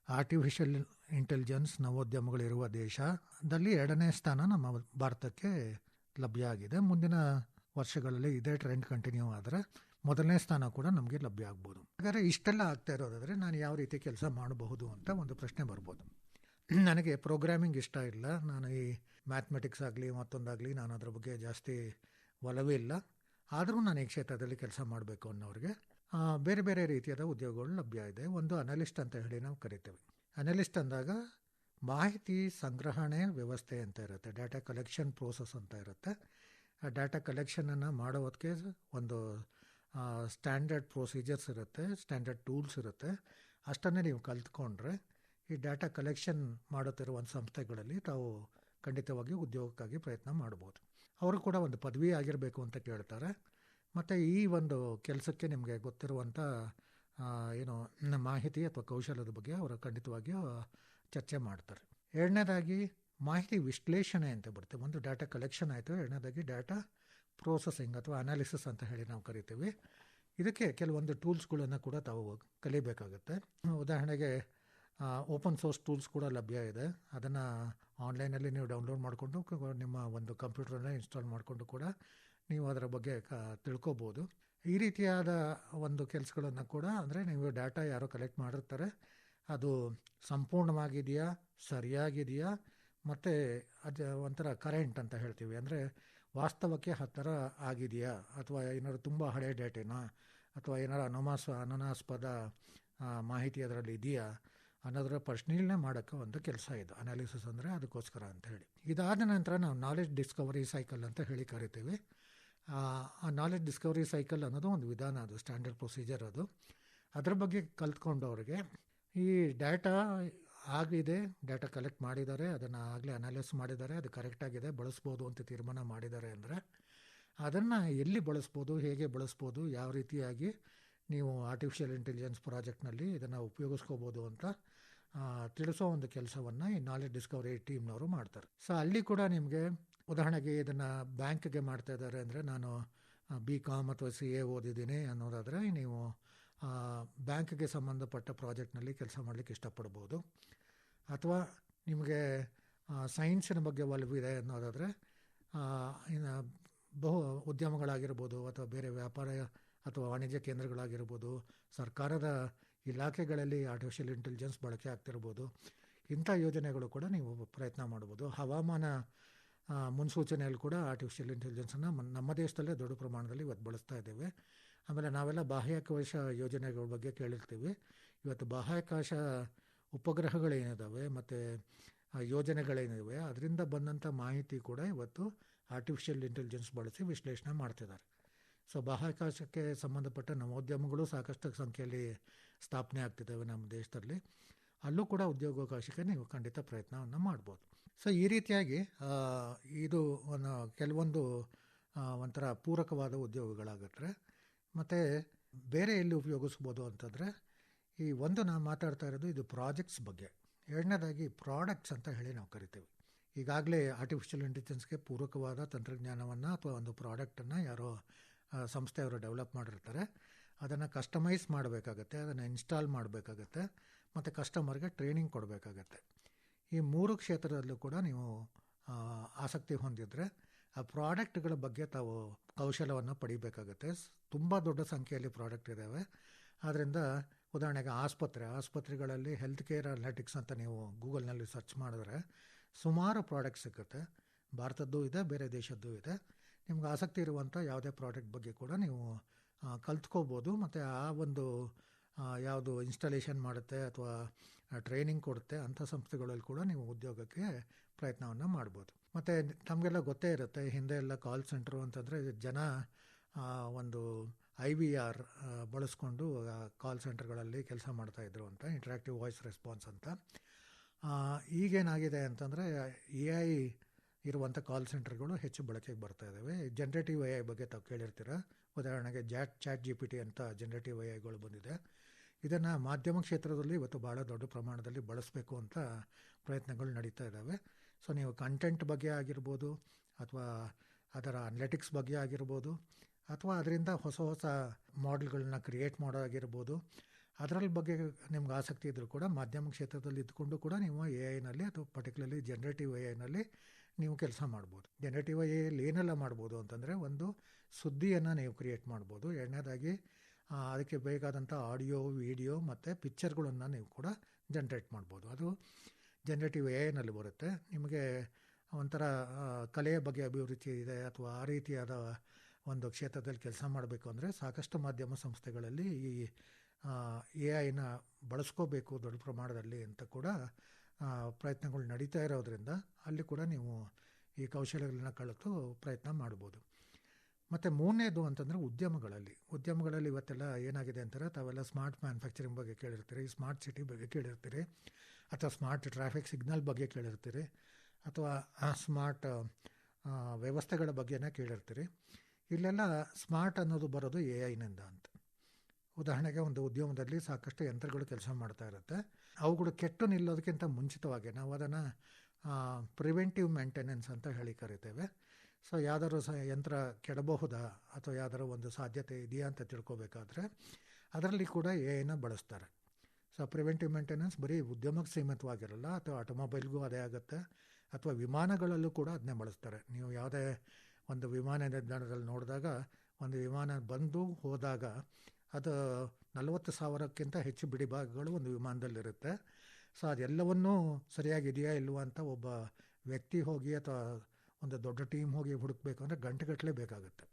ಆರ್ಟಿಫಿಷಿಯಲ್ ಇಂಟೆಲಿಜೆನ್ಸ್ ನವೋದ್ಯಮಗಳಿರುವ ದೇಶದಲ್ಲಿ ಎರಡನೇ ಸ್ಥಾನ ನಮ್ಮ ಭಾರತಕ್ಕೆ ಲಭ್ಯ ಆಗಿದೆ. ಮುಂದಿನ ವರ್ಷಗಳಲ್ಲಿ ಇದೇ ಟ್ರೆಂಡ್ ಕಂಟಿನ್ಯೂ ಆದರೆ ಮೊದಲನೇ ಸ್ಥಾನ ಕೂಡ ನಮಗೆ ಲಭ್ಯ ಆಗ್ಬೋದು. ಹಾಗಾದರೆ ಇಷ್ಟೆಲ್ಲ ಆಗ್ತಾ ಇರೋದಾದರೆ ನಾನು ಯಾವ ರೀತಿ ಕೆಲಸ ಮಾಡಬಹುದು ಅಂತ ಒಂದು ಪ್ರಶ್ನೆ ಬರ್ಬೋದು. ನನಗೆ ಪ್ರೋಗ್ರಾಮಿಂಗ್ ಇಷ್ಟ ಇಲ್ಲ. ನಾನು ಈ ಮ್ಯಾಥಮೆಟಿಕ್ಸ್ ಆಗಲಿ, ಮತ್ತೊಂದಾಗಲಿ ನಾನು ಅದರ ಬಗ್ಗೆ ಜಾಸ್ತಿ ಒಲವೇ ಇಲ್ಲ. ಆದರೂ ನಾನು ಈ ಕ್ಷೇತ್ರದಲ್ಲಿ ಕೆಲಸ ಮಾಡಬೇಕು ಅನ್ನೋರಿಗೆ ಬೇರೆ ಬೇರೆ ರೀತಿಯಾದ ಉದ್ಯೋಗಗಳು ಲಭ್ಯ ಇದೆ. ಒಂದು ಅನಲಿಸ್ಟ್ ಅಂತ ಹೇಳಿ ನಾವು ಕರಿತೇವೆ. ಅನಲಿಸ್ಟ್ ಅಂದಾಗ ಮಾಹಿತಿ ಸಂಗ್ರಹಣೆ ವ್ಯವಸ್ಥೆ ಅಂತ ಇರುತ್ತೆ. ಡಾಟಾ ಕಲೆಕ್ಷನ್ ಪ್ರೋಸೆಸ್ ಅಂತ ಇರುತ್ತೆ. ಆ ಡಾಟಾ ಕಲೆಕ್ಷನನ್ನು ಮಾಡೋದಕ್ಕೆ ಒಂದು ಸ್ಟ್ಯಾಂಡರ್ಡ್ ಪ್ರೊಸೀಜರ್ಸ್ ಇರುತ್ತೆ ಸ್ಟ್ಯಾಂಡರ್ಡ್ ಟೂಲ್ಸ್ ಇರುತ್ತೆ. ಅಷ್ಟನ್ನೇ ನೀವು ಕಲಿತ್ಕೊಂಡ್ರೆ ಈ ಡಾಟಾ ಕಲೆಕ್ಷನ್ ಮಾಡುತ್ತಿರುವ ಒಂದು ಸಂಸ್ಥೆಗಳಲ್ಲಿ ತಾವು ಖಂಡಿತವಾಗಿ ಉದ್ಯೋಗಕ್ಕಾಗಿ ಪ್ರಯತ್ನ ಮಾಡ್ಬೋದು. ಅವರು ಕೂಡ ಒಂದು ಪದವಿ ಆಗಿರಬೇಕು ಅಂತ ಕೇಳ್ತಾರೆ. ಮತ್ತು ಈ ಒಂದು ಕೆಲಸಕ್ಕೆ ನಿಮಗೆ ಗೊತ್ತಿರುವಂಥ ಏನು ಮಾಹಿತಿ ಅಥವಾ ಕೌಶಲ್ಯದ ಬಗ್ಗೆ ಅವರು ಖಂಡಿತವಾಗಿಯೂ ಚರ್ಚೆ ಮಾಡ್ತಾರೆ. ಎರಡನೇದಾಗಿ ಮಾಹಿತಿ ವಿಶ್ಲೇಷಣೆ ಅಂತ ಬರುತ್ತೆ. ಒಂದು ಡಾಟಾ ಕಲೆಕ್ಷನ್ ಆಯಿತು, ಎರಡನೇದಾಗಿ ಡಾಟಾ ಪ್ರೋಸೆಸಿಂಗ್ ಅಥವಾ ಅನಾಲಿಸಿಸ್ ಅಂತ ಹೇಳಿ ನಾವು ಕರಿತೀವಿ. ಇದಕ್ಕೆ ಕೆಲವೊಂದು ಟೂಲ್ಸ್ಗಳನ್ನು ಕೂಡ ತಾವು ಕಲಿಬೇಕಾಗುತ್ತೆ. ಉದಾಹರಣೆಗೆ ಓಪನ್ ಸೋರ್ಸ್ ಟೂಲ್ಸ್ ಕೂಡ ಲಭ್ಯ ಇದೆ. ಅದನ್ನು ಆನ್ಲೈನಲ್ಲಿ ನೀವು ಡೌನ್ಲೋಡ್ ಮಾಡಿಕೊಂಡು ನಿಮ್ಮ ಒಂದು ಕಂಪ್ಯೂಟರ್ನ ಇನ್ಸ್ಟಾಲ್ ಮಾಡಿಕೊಂಡು ಕೂಡ ನೀವು ಅದರ ಬಗ್ಗೆ ಕ, ತಿಳ್ಕೊಬೋದು. ಈ ರೀತಿಯಾದ ಒಂದು ಕೆಲಸಗಳನ್ನು ಕೂಡ ಅಂದರೆ ನೀವು ಡಾಟಾ ಯಾರೋ ಕಲೆಕ್ಟ್ ಮಾಡಿರ್ತಾರೆ. ಅದು ಸಂಪೂರ್ಣವಾಗಿದೆಯಾ, ಸರಿಯಾಗಿದೆಯಾ, ಮತ್ತು ಅದು ಒಂಥರ ಕರೆಂಟ್ ಅಂತ ಹೇಳ್ತೀವಿ. ಅಂದರೆ ವಾಸ್ತವಕ್ಕೆ ಹತ್ತಿರ ಆಗಿದೆಯಾ? ಅಥವಾ ಏನಾದ್ರು ತುಂಬ ಹಳೆ ಡೇಟೆನಾ? ಅಥವಾ ಏನಾರು ಅನುಮಾಸ, ಅನುನಾಸ್ಪದ ಮಾಹಿತಿ ಅದರಲ್ಲಿ ಇದೆಯಾ? ಅನ್ನೋದರ ಪರಿಶೀಲನೆ ಮಾಡೋಕ್ಕೆ ಒಂದು ಕೆಲಸ ಇದು. ಅನಾಲಿಸಿಸ್ ಅಂದರೆ ಅದಕ್ಕೋಸ್ಕರ ಅಂತ ಹೇಳಿ. ಇದಾದ ನಂತರ ನಾವು ನಾಲೆಡ್ಜ್ ಡಿಸ್ಕವರಿ ಸೈಕಲ್ ಅಂತ ಹೇಳಿ ಕರಿತೀವಿ. ಆ ನಾಲೆಜ್ ಡಿಸ್ಕವರಿ ಸೈಕಲ್ ಅನ್ನೋದು ಒಂದು ವಿಧಾನ ಅದು ಸ್ಟ್ಯಾಂಡರ್ಡ್ ಪ್ರೊಸೀಜರ್ ಅದು. ಅದ್ರ ಬಗ್ಗೆ ಕಲ್ತ್ಕೊಂಡವ್ರಿಗೆ ಈ ಡೇಟಾ ಆಗಿದೆ ಡೇಟಾ ಕಲೆಕ್ಟ್ ಮಾಡಿದ್ದಾರೆ, ಅದನ್ನು ಆಗಲೇ ಅನಾಲಿಸ್ ಮಾಡಿದ್ದಾರೆ, ಅದು ಕರೆಕ್ಟಾಗಿದೆ ಬಳಸ್ಬೋದು ಅಂತ ತೀರ್ಮಾನ ಮಾಡಿದ್ದಾರೆ ಅಂದರೆ ಅದನ್ನು ಎಲ್ಲಿ ಬಳಸ್ಬೋದು, ಹೇಗೆ ಬಳಸ್ಬೋದು, ಯಾವ ರೀತಿಯಾಗಿ ನೀವು ಆರ್ಟಿಫಿಷಿಯಲ್ ಇಂಟೆಲಿಜೆನ್ಸ್ ಪ್ರಾಜೆಕ್ಟ್ನಲ್ಲಿ ಇದನ್ನು ಉಪಯೋಗಿಸ್ಕೋಬೋದು ಅಂತ ತಿಳಿಸೋ ಒಂದು ಕೆಲಸವನ್ನು ಈ ನಾಲೆಜ್ ಡಿಸ್ಕವರಿ ಟೀಮ್ನವರು ಮಾಡ್ತಾರೆ. ಸೊ ಅಲ್ಲಿ ಕೂಡ ನಿಮಗೆ ಉದಾಹರಣೆಗೆ ಇದನ್ನು ಬ್ಯಾಂಕ್ಗೆ ಮಾಡ್ತಾ ಇದ್ದಾರೆ ಅಂದರೆ ನಾನು ಬಿ ಕಾಮ್ ಅಥವಾ ಸಿ ಎ ಓದಿದ್ದೀನಿ ಅನ್ನೋದಾದರೆ ನೀವು ಬ್ಯಾಂಕ್ಗೆ ಸಂಬಂಧಪಟ್ಟ ಪ್ರಾಜೆಕ್ಟ್ನಲ್ಲಿ ಕೆಲಸ ಮಾಡಲಿಕ್ಕೆ ಇಷ್ಟಪಡ್ಬೋದು. ಅಥವಾ ನಿಮಗೆ ಸೈನ್ಸಿನ ಬಗ್ಗೆ ಒಲವು ಇದೆ ಅನ್ನೋದಾದರೆ ಇನ್ನು ಬಹು ಉದ್ಯಮಗಳಾಗಿರ್ಬೋದು ಅಥವಾ ಬೇರೆ ವ್ಯಾಪಾರ ಅಥವಾ ವಾಣಿಜ್ಯ ಕೇಂದ್ರಗಳಾಗಿರ್ಬೋದು, ಸರ್ಕಾರದ ಇಲಾಖೆಗಳಲ್ಲಿ ಆರ್ಟಿಫಿಷಿಯಲ್ ಇಂಟೆಲಿಜೆನ್ಸ್ ಬಳಕೆ ಆಗ್ತಿರ್ಬೋದು, ಇಂಥ ಯೋಜನೆಗಳು ಕೂಡ ನೀವು ಪ್ರಯತ್ನ ಮಾಡ್ಬೋದು. ಹವಾಮಾನ ಮುನ್ಸೂಚನೆಯಲ್ಲಿ ಕೂಡ ಆರ್ಟಿಫಿಷಿಯಲ್ ಇಂಟೆಲಿಜೆನ್ಸನ್ನು ನಮ್ಮ ದೇಶದಲ್ಲೇ ದೊಡ್ಡ ಪ್ರಮಾಣದಲ್ಲಿ ಇವತ್ತು ಬಳಸ್ತಾ ಇದ್ದೇವೆ. ಆಮೇಲೆ ನಾವೆಲ್ಲ ಬಾಹ್ಯಾಕಾಶ ಯೋಜನೆಗಳ ಬಗ್ಗೆ ಕೇಳಿರ್ತೀವಿ. ಇವತ್ತು ಬಾಹ್ಯಾಕಾಶ ಉಪಗ್ರಹಗಳೇನಿದ್ದಾವೆ ಮತ್ತು ಯೋಜನೆಗಳೇನಿವೆ ಅದರಿಂದ ಬಂದಂಥ ಮಾಹಿತಿ ಕೂಡ ಇವತ್ತು ಆರ್ಟಿಫಿಷಿಯಲ್ ಇಂಟೆಲಿಜೆನ್ಸ್ ಬಳಸಿ ವಿಶ್ಲೇಷಣೆ ಮಾಡ್ತಿದ್ದಾರೆ. ಸೊ ಬಾಹ್ಯಾಕಾಶಕ್ಕೆ ಸಂಬಂಧಪಟ್ಟ ನವೋದ್ಯಮಗಳು ಸಾಕಷ್ಟು ಸಂಖ್ಯೆಯಲ್ಲಿ ಸ್ಥಾಪನೆ ಆಗ್ತಿದ್ದಾವೆ ನಮ್ಮ ದೇಶದಲ್ಲಿ. ಅಲ್ಲೂ ಕೂಡ ಉದ್ಯೋಗಾವಕಾಶಕ್ಕೆ ನೀವು ಖಂಡಿತ ಪ್ರಯತ್ನವನ್ನು ಮಾಡ್ಬೋದು. ಸೊ ಈ ರೀತಿಯಾಗಿ ಇದು ಒಂದು, ಕೆಲವೊಂದು ಒಂಥರ ಪೂರಕವಾದ ಉದ್ಯೋಗಗಳಾಗತ್ತೆ. ಮತ್ತು ಬೇರೆ ಎಲ್ಲಿ ಉಪಯೋಗಿಸ್ಬೋದು ಅಂತಂದರೆ ಈ ಒಂದು ನಾವು ಮಾತಾಡ್ತಾ ಇರೋದು ಇದು ಪ್ರಾಜೆಕ್ಟ್ಸ್ ಬಗ್ಗೆ. ಎರಡನೇದಾಗಿ ಪ್ರಾಡಕ್ಟ್ಸ್ ಅಂತ ಹೇಳಿ ನಾವು ಕರಿತೀವಿ. ಈಗಾಗಲೇ ಆರ್ಟಿಫಿಷಿಯಲ್ ಇಂಟೆಲಿಜೆನ್ಸ್ಗೆ ಪೂರಕವಾದ ತಂತ್ರಜ್ಞಾನವನ್ನು ಅಥವಾ ಒಂದು ಪ್ರಾಡಕ್ಟನ್ನು ಯಾರೋ ಸಂಸ್ಥೆಯವರು ಡೆವಲಪ್ ಮಾಡಿರ್ತಾರೆ. ಅದನ್ನು ಕಸ್ಟಮೈಸ್ ಮಾಡಬೇಕಾಗತ್ತೆ, ಅದನ್ನು ಇನ್ಸ್ಟಾಲ್ ಮಾಡಬೇಕಾಗತ್ತೆ, ಮತ್ತು ಕಸ್ಟಮರ್ಗೆ ಟ್ರೈನಿಂಗ್ ಕೊಡಬೇಕಾಗತ್ತೆ. ಈ ಮೂರು ಕ್ಷೇತ್ರದಲ್ಲೂ ಕೂಡ ನೀವು ಆಸಕ್ತಿ ಹೊಂದಿದರೆ ಆ ಪ್ರಾಡಕ್ಟ್ಗಳ ಬಗ್ಗೆ ತಾವು ಕೌಶಲವನ್ನು ಪಡಿಬೇಕಾಗತ್ತೆ. ತುಂಬ ದೊಡ್ಡ ಸಂಖ್ಯೆಯಲ್ಲಿ ಪ್ರಾಡಕ್ಟ್ ಇದ್ದಾವೆ ಆದ್ದರಿಂದ ಉದಾಹರಣೆಗೆ ಆಸ್ಪತ್ರೆ, ಆಸ್ಪತ್ರೆಗಳಲ್ಲಿ ಹೆಲ್ತ್ ಕೇರ್ ಅನಾಲಿಟಿಕ್ಸ್ ಅಂತ ನೀವು ಗೂಗಲ್ನಲ್ಲಿ ಸರ್ಚ್ ಮಾಡಿದ್ರೆ ಸುಮಾರು ಪ್ರಾಡಕ್ಟ್ ಸಿಗುತ್ತೆ. ಭಾರತದ್ದು ಇದೆ, ಬೇರೆ ದೇಶದ್ದು ಇದೆ. ನಿಮ್ಗೆ ಆಸಕ್ತಿ ಇರುವಂಥ ಯಾವುದೇ ಪ್ರಾಡಕ್ಟ್ ಬಗ್ಗೆ ಕೂಡ ನೀವು ಕಲ್ತ್ಕೋಬೋದು. ಮತ್ತು ಆ ಒಂದು ಯಾವುದು ಇನ್ಸ್ಟಾಲೇಷನ್ ಮಾಡುತ್ತೆ ಅಥವಾ ಟ್ರೈನಿಂಗ್ ಕೊಡುತ್ತೆ ಅಂಥ ಸಂಸ್ಥೆಗಳಲ್ಲಿ ಕೂಡ ನೀವು ಉದ್ಯೋಗಕ್ಕೆ ಪ್ರಯತ್ನವನ್ನು ಮಾಡ್ಬೋದು. ಮತ್ತು ತಮಗೆಲ್ಲ ಗೊತ್ತೇ ಇರುತ್ತೆ, ಹಿಂದೆ ಎಲ್ಲ ಕಾಲ್ ಸೆಂಟ್ರು ಅಂತಂದರೆ ಜನ ಒಂದು ಐ ವಿ ಆರ್ ಬಳಸ್ಕೊಂಡು ಕಾಲ್ ಸೆಂಟರ್ಗಳಲ್ಲಿ ಕೆಲಸ ಮಾಡ್ತಾಯಿದ್ರು ಅಂತ ಇಂಟ್ರಾಕ್ಟಿವ್ ವಾಯ್ಸ್ ರೆಸ್ಪಾನ್ಸ್ ಅಂತ. ಈಗೇನಾಗಿದೆ ಅಂತಂದರೆ ಎ ಐ ಇರುವಂಥ ಕಾಲ್ ಸೆಂಟರ್ಗಳು ಹೆಚ್ಚು ಬಳಕೆಗೆ ಬರ್ತಾ ಇದ್ದಾವೆ ಜನ್ರೇಟಿವ್ ಎ ಐ ಬಗ್ಗೆ ತಾವು ಕೇಳಿರ್ತೀರ? ಉದಾಹರಣೆಗೆ chat chat G P T ಅಂತ ಜನ್ರೇಟಿವ್ ಎ ಐಗಳು ಬಂದಿದೆ. ಇದನ್ನು ಮಾಧ್ಯಮ ಕ್ಷೇತ್ರದಲ್ಲಿ ಇವತ್ತು ಭಾಳ ದೊಡ್ಡ ಪ್ರಮಾಣದಲ್ಲಿ ಬಳಸಬೇಕು ಅಂತ ಪ್ರಯತ್ನಗಳು ನಡೀತಾ ಇದ್ದಾವೆ ಸೊ ನೀವು ಕಂಟೆಂಟ್ ಬಗ್ಗೆ ಆಗಿರ್ಬೋದು, ಅಥವಾ ಅದರ ಅನ್ಲೆಟಿಕ್ಸ್ ಬಗ್ಗೆ ಆಗಿರ್ಬೋದು ಅಥವಾ ಅದರಿಂದ ಹೊಸ ಹೊಸ ಮಾಡೆಲ್ಗಳನ್ನ ಕ್ರಿಯೇಟ್ ಮಾಡೋದಾಗಿರ್ಬೋದು. ಅದರಲ್ಲಿ ಬಗ್ಗೆ ನಿಮ್ಗೆ ಆಸಕ್ತಿ ಇದ್ದರೂ ಕೂಡ ಮಾಧ್ಯಮ ಕ್ಷೇತ್ರದಲ್ಲಿ ಇದ್ಕೊಂಡು ಕೂಡ ನೀವು ಎ ಐನಲ್ಲಿ ಅಥವಾ ಪರ್ಟಿಕ್ಯುಲರ್ಲಿ ಜನ್ರೇಟಿವ್ ಎ ಐನಲ್ಲಿ ನೀವು ಕೆಲಸ ಮಾಡ್ಬೋದು. ಜನ್ರೇಟಿವ್ ಎ ಐಲಿ ಏನೆಲ್ಲ ಮಾಡ್ಬೋದು ಅಂತಂದರೆ ಒಂದು ಸುದ್ದಿಯನ್ನು ನೀವು ಕ್ರಿಯೇಟ್ ಮಾಡ್ಬೋದು. ಎರಡನೇದಾಗಿ ಅದಕ್ಕೆ ಬೇಕಾದಂಥ ಆಡಿಯೋ ವಿಡಿಯೋ ಮತ್ತು ಪಿಕ್ಚರ್ಗಳನ್ನು ನೀವು ಕೂಡ ಜನ್ರೇಟ್ ಮಾಡ್ಬೋದು. ಅದು ಜನ್ರೇಟಿವ್ ಎ ಐನಲ್ಲಿ ಬರುತ್ತೆ. ನಿಮಗೆ ಒಂಥರ ಕಲೆಯ ಬಗ್ಗೆ ಅಭಿವೃದ್ಧಿ ಇದೆ ಅಥವಾ ಆ ರೀತಿಯಾದ ಒಂದು ಕ್ಷೇತ್ರದಲ್ಲಿ ಕೆಲಸ ಮಾಡಬೇಕು ಅಂದರೆ ಸಾಕಷ್ಟು ಮಾಧ್ಯಮ ಸಂಸ್ಥೆಗಳಲ್ಲಿ ಈ ಎ ಐನ ಬಳಸ್ಕೋಬೇಕು ದೊಡ್ಡ ಪ್ರಮಾಣದಲ್ಲಿ ಅಂತ ಕೂಡ ಪ್ರಯತ್ನಗಳು ನಡೀತಾ ಇರೋದ್ರಿಂದ ಅಲ್ಲಿ ಕೂಡ ನೀವು ಈ ಕೌಶಲ್ಯಗಳನ್ನ ಕಲಿತು ಪ್ರಯತ್ನ ಮಾಡ್ಬೋದು. ಮತ್ತು ಮೂರನೇದು ಅಂತಂದರೆ ಉದ್ಯಮಗಳಲ್ಲಿ. ಉದ್ಯಮಗಳಲ್ಲಿ ಇವತ್ತೆಲ್ಲ ಏನಾಗಿದೆ ಅಂತಾರೆ, ತಾವೆಲ್ಲ ಸ್ಮಾರ್ಟ್ ಮ್ಯಾನುಫ್ಯಾಕ್ಚರಿಂಗ್ ಬಗ್ಗೆ ಕೇಳಿರ್ತೀರಿ, ಸ್ಮಾರ್ಟ್ ಸಿಟಿ ಬಗ್ಗೆ ಕೇಳಿರ್ತೀರಿ, ಅಥವಾ ಸ್ಮಾರ್ಟ್ ಟ್ರಾಫಿಕ್ ಸಿಗ್ನಲ್ ಬಗ್ಗೆ ಕೇಳಿರ್ತೀರಿ, ಅಥವಾ ಸ್ಮಾರ್ಟ್ ವ್ಯವಸ್ಥೆಗಳ ಬಗ್ಗೆನೇ ಕೇಳಿರ್ತೀರಿ. ಇಲ್ಲೆಲ್ಲ ಸ್ಮಾರ್ಟ್ ಅನ್ನೋದು ಬರೋದು ಎ ಐನಿಂದ ಅಂತ. ಉದಾಹರಣೆಗೆ ಒಂದು ಉದ್ಯಮದಲ್ಲಿ ಸಾಕಷ್ಟು ಯಂತ್ರಗಳು ಕೆಲಸ ಮಾಡ್ತಾ ಇರುತ್ತೆ. ಅವುಗಳು ಕೆಟ್ಟು ನಿಲ್ಲೋದಕ್ಕಿಂತ ಮುಂಚಿತವಾಗಿ ನಾವು ಅದನ್ನು ಪ್ರಿವೆಂಟಿವ್ ಮೇಂಟೆನೆನ್ಸ್ ಅಂತ ಹೇಳಿ ಕರಿತೇವೆ. ಸೊ ಯಾವ್ದಾದ್ರು ಸಹ ಯಂತ್ರ ಕೆಡಬಹುದಾ? ಅಥವಾ ಯಾವ್ದಾದ್ರು ಒಂದು ಸಾಧ್ಯತೆ ಇದೆಯಾ ಅಂತ ತಿಳ್ಕೊಬೇಕಾದ್ರೆ ಅದರಲ್ಲಿ ಕೂಡ ಎ ಐನ ಬಳಸ್ತಾರೆ. ಸೊ ಪ್ರಿವೆಂಟಿವ್ ಮೇಂಟೆನೆನ್ಸ್ ಬರೀ ಉದ್ಯಮಕ್ಕೆ ಸೀಮಿತವಾಗಿರಲ್ಲ, ಅಥವಾ ಆಟೋಮೊಬೈಲ್ಗೂ ಅದೇ ಆಗುತ್ತೆ, ಅಥವಾ ವಿಮಾನಗಳಲ್ಲೂ ಕೂಡ ಅದನ್ನೇ ಬಳಸ್ತಾರೆ. ನೀವು ಯಾವುದೇ ಒಂದು ವಿಮಾನ ನಿಲ್ದಾಣದಲ್ಲಿ ನೋಡಿದಾಗ, ಒಂದು ವಿಮಾನ ಬಂದು ಹೋದಾಗ, ಅದು ನಲವತ್ತು ಸಾವಿರಕ್ಕಿಂತ ಹೆಚ್ಚು ಬಿಡಿಭಾಗಗಳು ಒಂದು ವಿಮಾನದಲ್ಲಿರುತ್ತೆ. ಸೊ, ಅದೆಲ್ಲವನ್ನೂ ಸರಿಯಾಗಿದೆಯಾ ಇಲ್ವಾ ಅಂತ ಒಬ್ಬ ವ್ಯಕ್ತಿ ಹೋಗಿ ಅಥವಾ ಒಂದು ದೊಡ್ಡ ಟೀಮ್ ಹೋಗಿ ಹುಡುಕ್ಬೇಕು ಅಂದರೆ ಗಂಟೆಗಟ್ಟಲೆ ಬೇಕಾಗುತ್ತೆ.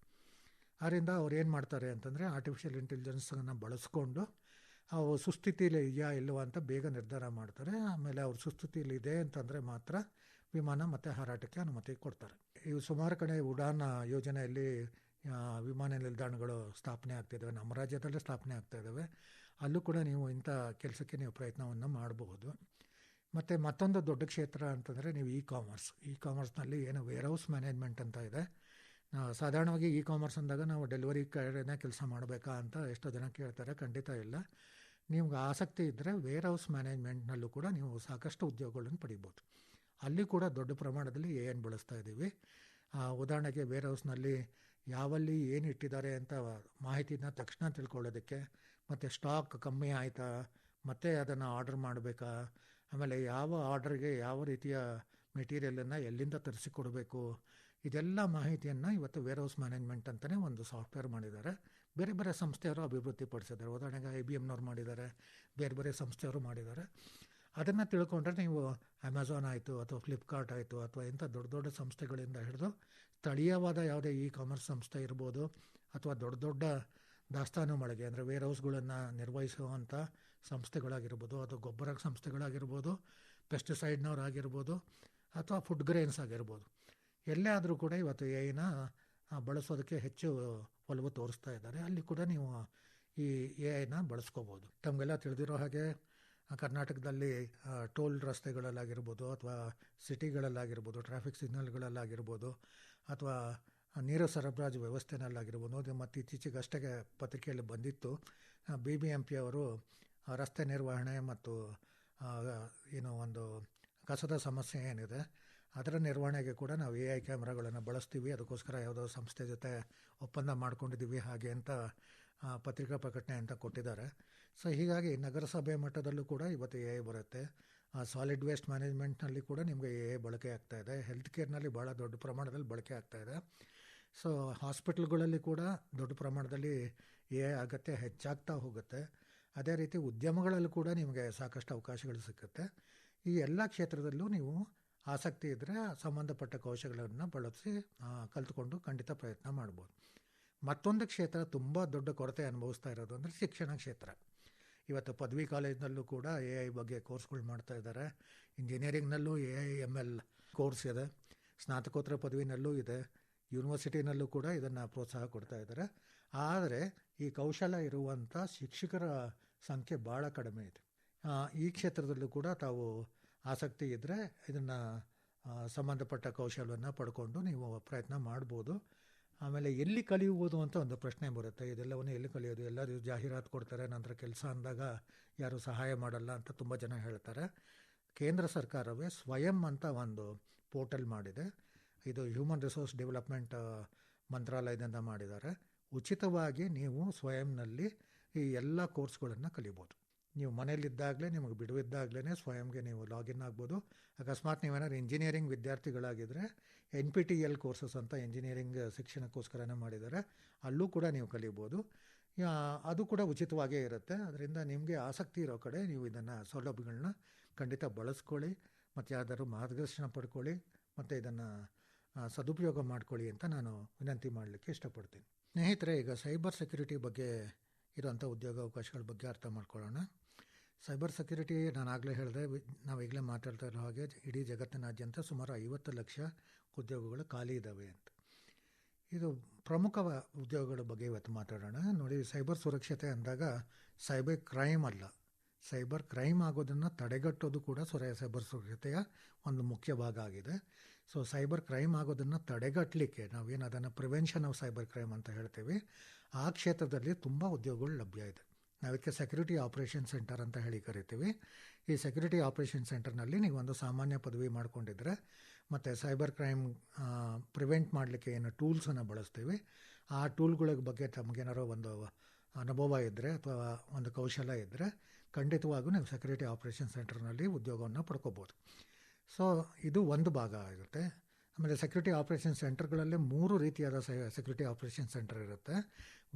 ಆದ್ದರಿಂದ ಅವ್ರು ಏನು ಮಾಡ್ತಾರೆ ಅಂತಂದರೆ ಆರ್ಟಿಫಿಷಿಯಲ್ ಇಂಟೆಲಿಜೆನ್ಸನ್ನು ಬಳಸ್ಕೊಂಡು, ಅವು ಸುಸ್ಥಿತಿಲಿ ಇದೆಯಾ ಇಲ್ವಾ ಅಂತ ಬೇಗ ನಿರ್ಧಾರ ಮಾಡ್ತಾರೆ. ಆಮೇಲೆ ಅವ್ರ ಸುಸ್ಥಿತಿಯಲ್ಲಿ ಇದೆ ಅಂತಂದರೆ ಮಾತ್ರ ವಿಮಾನ ಮತ್ತು ಹಾರಾಟಕ್ಕೆ ಅನುಮತಿ ಕೊಡ್ತಾರೆ. ಇವು ಸುಮಾರು ಕಡೆ ಉಡಾನ್ ಯೋಜನೆಯಲ್ಲಿ ವಿಮಾನ ನಿಲ್ದಾಣಗಳು ಸ್ಥಾಪನೆ ಆಗ್ತಿದ್ದಾವೆ ನಮ್ಮ ರಾಜ್ಯದಲ್ಲೇ ಸ್ಥಾಪನೆ ಆಗ್ತಾ ಇದ್ದಾವೆ ಅಲ್ಲೂ ಕೂಡ ನೀವು ಇಂಥ ಕೆಲಸಕ್ಕೆ ನೀವು ಪ್ರಯತ್ನವನ್ನು ಮಾಡಬಹುದು. ಮತ್ತು ಮತ್ತೊಂದು ದೊಡ್ಡ ಕ್ಷೇತ್ರ ಅಂತಂದರೆ ನೀವು ಇ ಕಾಮರ್ಸ್ ಇ ಕಾಮರ್ಸ್ನಲ್ಲಿ ಏನು ವೇರ್ಹೌಸ್ ಮ್ಯಾನೇಜ್ಮೆಂಟ್ ಅಂತ ಇದೆ. ಸಾಧಾರಣವಾಗಿ ಇ ಕಾಮರ್ಸ್ ಅಂದಾಗ ನಾವು ಡೆಲಿವರಿ ಕಡೆನೇ ಕೆಲಸ ಮಾಡಬೇಕಾ ಅಂತ ಎಷ್ಟೋ ಜನ ಕೇಳ್ತಾರೆ. ಖಂಡಿತ ಇಲ್ಲ. ನಿಮ್ಗೆ ಆಸಕ್ತಿ ಇದ್ದರೆ ವೇರ್ ಹೌಸ್ ಮ್ಯಾನೇಜ್ಮೆಂಟ್ನಲ್ಲೂ ಕೂಡ ನೀವು ಸಾಕಷ್ಟು ಉದ್ಯೋಗಗಳನ್ನು ಪಡಿಬೋದು ಅಲ್ಲಿ ಕೂಡ ದೊಡ್ಡ ಪ್ರಮಾಣದಲ್ಲಿ ಎ ಎನ್ ಬಳಸ್ತಾ ಇದ್ದೀವಿ. ಉದಾಹರಣೆಗೆ ವೇರ್ ಹೌಸ್ನಲ್ಲಿ ಯಾವಲ್ಲಿ ಏನು ಇಟ್ಟಿದ್ದಾರೆ ಅಂತ ಮಾಹಿತಿನ ತಕ್ಷಣ ತಿಳ್ಕೊಳ್ಳೋದಕ್ಕೆ, ಮತ್ತು ಸ್ಟಾಕ್ ಕಮ್ಮಿ ಆಯಿತಾ, ಮತ್ತೆ ಅದನ್ನು ಆರ್ಡರ್ ಮಾಡಬೇಕಾ, ಆಮೇಲೆ ಯಾವ ಆರ್ಡರ್ಗೆ ಯಾವ ರೀತಿಯ ಮೆಟೀರಿಯಲನ್ನು ಎಲ್ಲಿಂದ ತರಿಸಿಕೊಡಬೇಕು, ಇದೆಲ್ಲ ಮಾಹಿತಿಯನ್ನು ಇವತ್ತು ವೇರ್ ಹೌಸ್ ಮ್ಯಾನೇಜ್ಮೆಂಟ್ ಅಂತಲೇ ಒಂದು ಸಾಫ್ಟ್ವೇರ್ ಮಾಡಿದ್ದಾರೆ. ಬೇರೆ ಬೇರೆ ಸಂಸ್ಥೆಯವರು ಅಭಿವೃದ್ಧಿಪಡಿಸಿದ್ದಾರೆ. ಉದಾಹರಣೆಗೆ ಐ ಬಿ ಎಮ್ನವ್ರು ಮಾಡಿದ್ದಾರೆ. ಬೇರೆ ಬೇರೆ ಸಂಸ್ಥೆಯವರು ಮಾಡಿದ್ದಾರೆ. ಅದನ್ನು ತಿಳ್ಕೊಂಡ್ರೆ ನೀವು ಅಮೆಝಾನ್ ಆಯಿತು ಅಥವಾ ಫ್ಲಿಪ್ಕಾರ್ಟ್ ಆಯಿತು ಅಥವಾ ಇಂಥ ದೊಡ್ಡ ದೊಡ್ಡ ಸಂಸ್ಥೆಗಳಿಂದ ಹಿಡಿದು ಸ್ಥಳೀಯವಾದ ಯಾವುದೇ ಇ ಕಾಮರ್ಸ್ ಸಂಸ್ಥೆ ಇರ್ಬೋದು ಅಥವಾ ದೊಡ್ಡ ದೊಡ್ಡ ದಾಸ್ತಾನು ಮಳಿಗೆ ಅಂದರೆ ವೇರ್ ಹೌಸ್ಗಳನ್ನು ನಿರ್ವಹಿಸುವಂಥ ಸಂಸ್ಥೆಗಳಾಗಿರ್ಬೋದು ಅಥವಾ ಗೊಬ್ಬರ ಸಂಸ್ಥೆಗಳಾಗಿರ್ಬೋದು ಪೆಸ್ಟಿಸೈಡ್ನವರಾಗಿರ್ಬೋದು ಅಥವಾ ಫುಡ್ ಗ್ರೇನ್ಸ್ ಆಗಿರ್ಬೋದು. ಎಲ್ಲೇ ಆದರೂ ಕೂಡ ಇವತ್ತು ಐನ ಬಳಸೋದಕ್ಕೆ ಹೆಚ್ಚು ಒಲವು ತೋರಿಸ್ತಾ ಇದ್ದಾರೆ. ಅಲ್ಲಿ ಕೂಡ ನೀವು ಈ ಎ ಐನ ಬಳಸ್ಕೋಬೋದು. ತಮಗೆಲ್ಲ ತಿಳಿದಿರೋ ಹಾಗೆ ಕರ್ನಾಟಕದಲ್ಲಿ ಟೋಲ್ ರಸ್ತೆಗಳಲ್ಲಾಗಿರ್ಬೋದು ಅಥವಾ ಸಿಟಿಗಳಲ್ಲಾಗಿರ್ಬೋದು, ಟ್ರಾಫಿಕ್ ಸಿಗ್ನಲ್ಗಳಲ್ಲಾಗಿರ್ಬೋದು ಅಥವಾ ನೀರು ಸರಬರಾಜು ವ್ಯವಸ್ಥೆನಲ್ಲಾಗಿರ್ಬೋದು. ಮತ್ತು ಇತ್ತೀಚೆಗಷ್ಟೇ ಪತ್ರಿಕೆಯಲ್ಲಿ ಬಂದಿತ್ತು. ಬಿ ಬಿ ಎಂ ಪಿ ಅವರು ರಸ್ತೆ ನಿರ್ವಹಣೆ ಮತ್ತು ಏನು ಒಂದು ಕಸದ ಸಮಸ್ಯೆ ಏನಿದೆ, ಅದರ ನಿರ್ವಹಣೆಗೆ ಕೂಡ ನಾವು ಎ ಐ ಕ್ಯಾಮ್ರಾಗಳನ್ನು ಬಳಸ್ತೀವಿ. ಅದಕ್ಕೋಸ್ಕರ ಯಾವುದೋ ಸಂಸ್ಥೆ ಜೊತೆ ಒಪ್ಪಂದ ಮಾಡ್ಕೊಂಡಿದ್ದೀವಿ ಹಾಗೆ ಅಂತ ಪತ್ರಿಕಾ ಪ್ರಕಟಣೆ ಅಂತ ಕೊಟ್ಟಿದ್ದಾರೆ. ಸೊ ಹೀಗಾಗಿ ನಗರಸಭೆ ಮಟ್ಟದಲ್ಲೂ ಕೂಡ ಇವತ್ತು ಎ ಐ ಬರುತ್ತೆ. ಸಾಲಿಡ್ ವೇಸ್ಟ್ ಮ್ಯಾನೇಜ್ಮೆಂಟ್ನಲ್ಲಿ ಕೂಡ ನಿಮಗೆ ಎ ಐ ಬಳಕೆ ಆಗ್ತಾ ಇದೆ. ಹೆಲ್ತ್ ಕೇರ್ನಲ್ಲಿ ಭಾಳ ದೊಡ್ಡ ಪ್ರಮಾಣದಲ್ಲಿ ಬಳಕೆ ಆಗ್ತಾ ಇದೆ. ಸೊ ಹಾಸ್ಪಿಟ್ಲ್ಗಳಲ್ಲಿ ಕೂಡ ದೊಡ್ಡ ಪ್ರಮಾಣದಲ್ಲಿ ಎ ಐ ಅಗತ್ಯ ಹೆಚ್ಚಾಗ್ತಾ ಹೋಗುತ್ತೆ. ಅದೇ ರೀತಿ ಉದ್ಯಮಗಳಲ್ಲೂ ಕೂಡ ನಿಮಗೆ ಸಾಕಷ್ಟು ಅವಕಾಶಗಳು ಸಿಗುತ್ತೆ. ಈ ಎಲ್ಲ ಕ್ಷೇತ್ರದಲ್ಲೂ ನೀವು ಆಸಕ್ತಿ ಇದ್ದರೆ ಸಂಬಂಧಪಟ್ಟ ಕೌಶಲ್ಯಗಳನ್ನು ಬಳಸಿ ಕಲ್ತ್ಕೊಂಡು ಖಂಡಿತ ಪ್ರಯತ್ನ ಮಾಡ್ಬೋದು. ಮತ್ತೊಂದು ಕ್ಷೇತ್ರ ತುಂಬ ದೊಡ್ಡ ಕೊರತೆ ಅನುಭವಿಸ್ತಾ ಇರೋದು ಅಂದರೆ ಶಿಕ್ಷಣ ಕ್ಷೇತ್ರ. ಇವತ್ತು ಪದವಿ ಕಾಲೇಜ್ನಲ್ಲೂ ಕೂಡ ಎ ಐ ಬಗ್ಗೆ ಕೋರ್ಸ್ಗಳು ಮಾಡ್ತಾ ಇದ್ದಾರೆ ಇಂಜಿನಿಯರಿಂಗ್ನಲ್ಲೂ A I M L course ಇದೆ. ಸ್ನಾತಕೋತ್ತರ ಪದವಿನಲ್ಲೂ ಇದೆ. ಯೂನಿವರ್ಸಿಟಿನಲ್ಲೂ ಕೂಡ ಇದನ್ನು ಪ್ರೋತ್ಸಾಹ ಕೊಡ್ತಾ ಇದ್ದಾರೆ ಆದರೆ ಈ ಕೌಶಲ ಇರುವಂಥ ಶಿಕ್ಷಕರ ಸಂಖ್ಯೆ ಭಾಳ ಕಡಿಮೆ ಇದೆ. ಈ ಕ್ಷೇತ್ರದಲ್ಲೂ ಕೂಡ ತಾವು ಆಸಕ್ತಿ ಇದ್ದರೆ ಇದನ್ನು ಸಂಬಂಧಪಟ್ಟ ಕೌಶಲ್ಯವನ್ನು ಪಡ್ಕೊಂಡು ನೀವು ಪ್ರಯತ್ನ ಮಾಡ್ಬೋದು. ಆಮೇಲೆ ಎಲ್ಲಿ ಕಲಿಯುವುದು ಅಂತ ಒಂದು ಪ್ರಶ್ನೆ ಬರುತ್ತೆ. ಇದೆಲ್ಲವನ್ನು ಎಲ್ಲಿ ಕಲಿಯೋದು? ಎಲ್ಲರೂ ಜಾಹೀರಾತು ಕೊಡ್ತಾರೆ, ನಂತರ ಕೆಲಸ ಅಂದಾಗ ಯಾರು ಸಹಾಯ ಮಾಡಲ್ಲ ಅಂತ ತುಂಬ ಜನ ಹೇಳ್ತಾರೆ. ಕೇಂದ್ರ ಸರ್ಕಾರವೇ ಸ್ವಯಂ ಅಂತ ಒಂದು ಪೋರ್ಟಲ್ ಮಾಡಿದೆ. ಇದು ಹ್ಯೂಮನ್ ರಿಸೋರ್ಸ್ ಡೆವಲಪ್ಮೆಂಟ್ ಮಂತ್ರಾಲಯದಿಂದ ಮಾಡಿದ್ದಾರೆ. ಉಚಿತವಾಗಿ ನೀವು ಸ್ವಯಂನಲ್ಲಿ ಈ ಎಲ್ಲ ಕೋರ್ಸ್ಗಳನ್ನು ಕಲಿಬೋದು. ನೀವು ಮನೇಲಿದ್ದಾಗಲೇ ನಿಮಗೆ ಬಿಡುವಿದ್ದಾಗಲೇ ಸ್ವಯಂಗೆ ನೀವು ಲಾಗಿನ್ ಆಗ್ಬೋದು. ಅಕಸ್ಮಾತ್ ನೀವೇನಾದ್ರು engineering ವಿದ್ಯಾರ್ಥಿಗಳಾಗಿದ್ದರೆ N P T L courses ಅಂತ ಇಂಜಿನಿಯರಿಂಗ್ ಶಿಕ್ಷಣಕ್ಕೋಸ್ಕರನೇ ಮಾಡಿದ್ದಾರೆ. ಅಲ್ಲೂ ಕೂಡ ನೀವು ಕಲಿಬೋದು. ಅದು ಕೂಡ ಉಚಿತವಾಗೇ ಇರುತ್ತೆ. ಅದರಿಂದ ನಿಮಗೆ ಆಸಕ್ತಿ ಇರೋ ಕಡೆ ನೀವು ಇದನ್ನು ಸೌಲಭ್ಯಗಳನ್ನ ಖಂಡಿತ ಬಳಸ್ಕೊಳ್ಳಿ. ಮತ್ತು ಯಾವ್ದಾದ್ರು ಮಾರ್ಗದರ್ಶನ ಪಡ್ಕೊಳ್ಳಿ. ಮತ್ತು ಇದನ್ನು ಸದುಪಯೋಗ ಮಾಡ್ಕೊಳ್ಳಿ ಅಂತ ನಾನು ವಿನಂತಿ ಮಾಡಲಿಕ್ಕೆ ಇಷ್ಟಪಡ್ತೀನಿ. ಸ್ನೇಹಿತರೆ, ಈಗ ಸೈಬರ್ ಸೆಕ್ಯುರಿಟಿ ಬಗ್ಗೆ ಇರೋಂಥ ಉದ್ಯೋಗ ಅವಕಾಶಗಳ ಬಗ್ಗೆ ಅರ್ಥ ಮಾಡ್ಕೊಳ್ಳೋಣ. ಸೈಬರ್ ಸೆಕ್ಯೂರಿಟಿ ನಾನು ಆಗಲೇ ಹೇಳಿದೆ ನಾವು ಈಗಲೇ ಮಾತಾಡ್ತಾ ಇರೋ ಹಾಗೆ ಇಡೀ ಜಗತ್ತಿನಾದ್ಯಂತ ಸುಮಾರು ಐವತ್ತು ಲಕ್ಷ ಉದ್ಯೋಗಗಳು ಖಾಲಿ ಇದ್ದಾವೆ ಅಂತ. ಇದು ಪ್ರಮುಖ ಉದ್ಯೋಗಗಳ ಬಗ್ಗೆ ಇವತ್ತು ಮಾತಾಡೋಣ. ನೋಡಿ, ಸೈಬರ್ ಸುರಕ್ಷತೆ ಅಂದಾಗ ಸೈಬರ್ ಕ್ರೈಮ್ ಅಲ್ಲ. ಸೈಬರ್ ಕ್ರೈಮ್ ಆಗೋದನ್ನು ತಡೆಗಟ್ಟೋದು ಕೂಡ ಸುರ ಸೈಬರ್ ಸುರಕ್ಷತೆಯ ಒಂದು ಮುಖ್ಯ ಭಾಗ ಆಗಿದೆ. ಸೊ, ಸೈಬರ್ ಕ್ರೈಮ್ ಆಗೋದನ್ನು ತಡೆಗಟ್ಟಲಿಕ್ಕೆ ನಾವೇನು ಅದನ್ನು ಪ್ರಿವೆನ್ಷನ್ ಆಫ್ ಸೈಬರ್ ಕ್ರೈಮ್ ಅಂತ ಹೇಳ್ತೀವಿ. ಆ ಕ್ಷೇತ್ರದಲ್ಲಿ ತುಂಬ ಉದ್ಯೋಗಗಳು ಲಭ್ಯ ಇದೆ. ನಾವದಕ್ಕೆ ಸೆಕ್ಯೂರಿಟಿ ಆಪರೇಷನ್ ಸೆಂಟರ್ ಅಂತ ಹೇಳಿ ಕರಿತೀವಿ. ಈ ಸೆಕ್ಯೂರಿಟಿ ಆಪರೇಷನ್ ಸೆಂಟರ್ನಲ್ಲಿ ನೀವು ಒಂದು ಸಾಮಾನ್ಯ ಪದವಿ ಮಾಡ್ಕೊಂಡಿದ್ರೆ, ಮತ್ತು ಸೈಬರ್ ಕ್ರೈಮ್ ಪ್ರಿವೆಂಟ್ ಮಾಡಲಿಕ್ಕೆ ಏನು ಟೂಲ್ಸನ್ನು ಬಳಸ್ತೀವಿ. ಆ ಟೂಲ್ಗಳ ಬಗ್ಗೆ ತಮಗೇನಾರೋ ಒಂದು ಅನುಭವ ಇದ್ದರೆ ಅಥವಾ ಒಂದು ಕೌಶಲ ಇದ್ದರೆ ಖಂಡಿತವಾಗೂ ನೀವು ಸೆಕ್ಯೂರಿಟಿ ಆಪರೇಷನ್ ಸೆಂಟರ್ನಲ್ಲಿ ಉದ್ಯೋಗವನ್ನು ಪಡ್ಕೋಬೋದು. ಸೊ ಇದು ಒಂದು ಭಾಗ ಆಗುತ್ತೆ. ಆಮೇಲೆ ಸೆಕ್ಯೂರಿಟಿ ಆಪರೇಷನ್ ಸೆಂಟರ್ಗಳಲ್ಲಿ ಮೂರು ರೀತಿಯಾದ ಸೆಕ್ಯೂರಿಟಿ ಆಪರೇಷನ್ ಸೆಂಟರ್ ಇರುತ್ತೆ.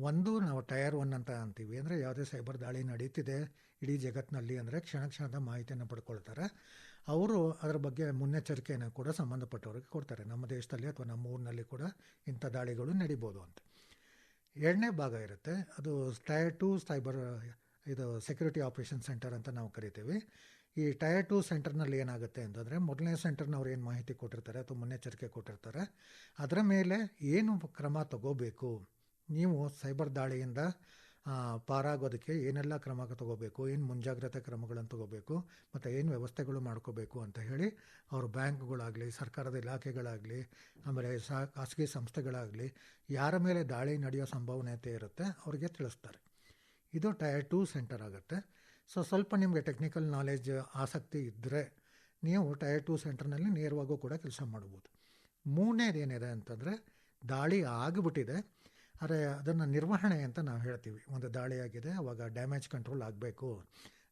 ಒಂದು ನಾವು ಟಯರ್ ಒನ್ ಅಂತ ಅಂತೀವಿ. ಅಂದರೆ ಯಾವುದೇ ಸೈಬರ್ ದಾಳಿ ನಡೀತಿದೆ ಇಡೀ ಜಗತ್ತಿನಲ್ಲಿ ಅಂದರೆ ಕ್ಷಣ ಕ್ಷಣದ ಮಾಹಿತಿಯನ್ನು ಪಡ್ಕೊಳ್ತಾರೆ. ಅವರು ಅದರ ಬಗ್ಗೆ ಮುನ್ನೆಚ್ಚರಿಕೆಯನ್ನು ಕೂಡ ಸಂಬಂಧಪಟ್ಟವರಿಗೆ ಕೊಡ್ತಾರೆ. ನಮ್ಮ ದೇಶದಲ್ಲಿ ಅಥವಾ ನಮ್ಮ ಊರಿನಲ್ಲಿ ಕೂಡ ಇಂಥ ದಾಳಿಗಳು ನಡಿಬೋದು ಅಂತ. ಎರಡನೇ ಭಾಗ ಇರುತ್ತೆ. ಅದು ಟಯರ್ ಟು ಸೈಬರ್ ಇದು ಸೆಕ್ಯೂರಿಟಿ ಆಪರೇಷನ್ ಸೆಂಟರ್ ಅಂತ ನಾವು ಕರಿತೀವಿ. ಈ ಟಯರ್ ಟು ಸೆಂಟರ್ನಲ್ಲಿ ಏನಾಗುತ್ತೆ ಅಂತಂದರೆ ಮೊದಲನೇ ಸೆಂಟರ್ನವ್ರು ಏನು ಮಾಹಿತಿ ಕೊಟ್ಟಿರ್ತಾರೆ ಅಥವಾ ಮುನ್ನೆಚ್ಚರಿಕೆ ಕೊಟ್ಟಿರ್ತಾರೆ, ಅದರ ಮೇಲೆ ಏನು ಕ್ರಮ ತಗೋಬೇಕು? ನೀವು ಸೈಬರ್ ದಾಳಿಯಿಂದ ಪಾರಾಗೋದಕ್ಕೆ ಏನೆಲ್ಲ ಕ್ರಮ ತಗೋಬೇಕು? ಏನು ಮುಂಜಾಗ್ರತೆ ಕ್ರಮಗಳನ್ನು ತಗೋಬೇಕು? ಮತ್ತು ಏನು ವ್ಯವಸ್ಥೆಗಳು ಮಾಡ್ಕೋಬೇಕು ಅಂತ ಹೇಳಿ ಅವರು ಬ್ಯಾಂಕ್ಗಳಾಗಲಿ, ಸರ್ಕಾರದ ಇಲಾಖೆಗಳಾಗಲಿ, ಆಮೇಲೆ ಸಹ ಖಾಸಗಿ ಸಂಸ್ಥೆಗಳಾಗಲಿ ಯಾರ ಮೇಲೆ ದಾಳಿ ನಡೆಯೋ ಸಂಭವನೀಯತೆ ಇರುತ್ತೆ ಅವರಿಗೆ ತಿಳಿಸ್ತಾರೆ. ಇದು ಟಯರ್ ಟೂ ಸೆಂಟರ್ ಆಗುತ್ತೆ. ಸೊ ಸ್ವಲ್ಪ ನಿಮಗೆ ಟೆಕ್ನಿಕಲ್ ನಾಲೆಜ್ ಆಸಕ್ತಿ ಇದ್ದರೆ ನೀವು ಟಯರ್ ಟೂ ಸೆಂಟರ್ನಲ್ಲಿ ನೇರವಾಗೂ ಕೂಡ ಕೆಲಸ ಮಾಡ್ಬೋದು. ಮೂರನೇದು ಏನಿದೆ ಅಂತಂದರೆ ದಾಳಿ ಆಗಿಬಿಟ್ಟಿದೆ. ಆದರೆ ಅದನ್ನು ನಿರ್ವಹಣೆ ಅಂತ ನಾವು ಹೇಳ್ತೀವಿ. ಒಂದು ದಾಳಿಯಾಗಿದೆ ಅವಾಗ ಡ್ಯಾಮೇಜ್ ಕಂಟ್ರೋಲ್ ಆಗಬೇಕು.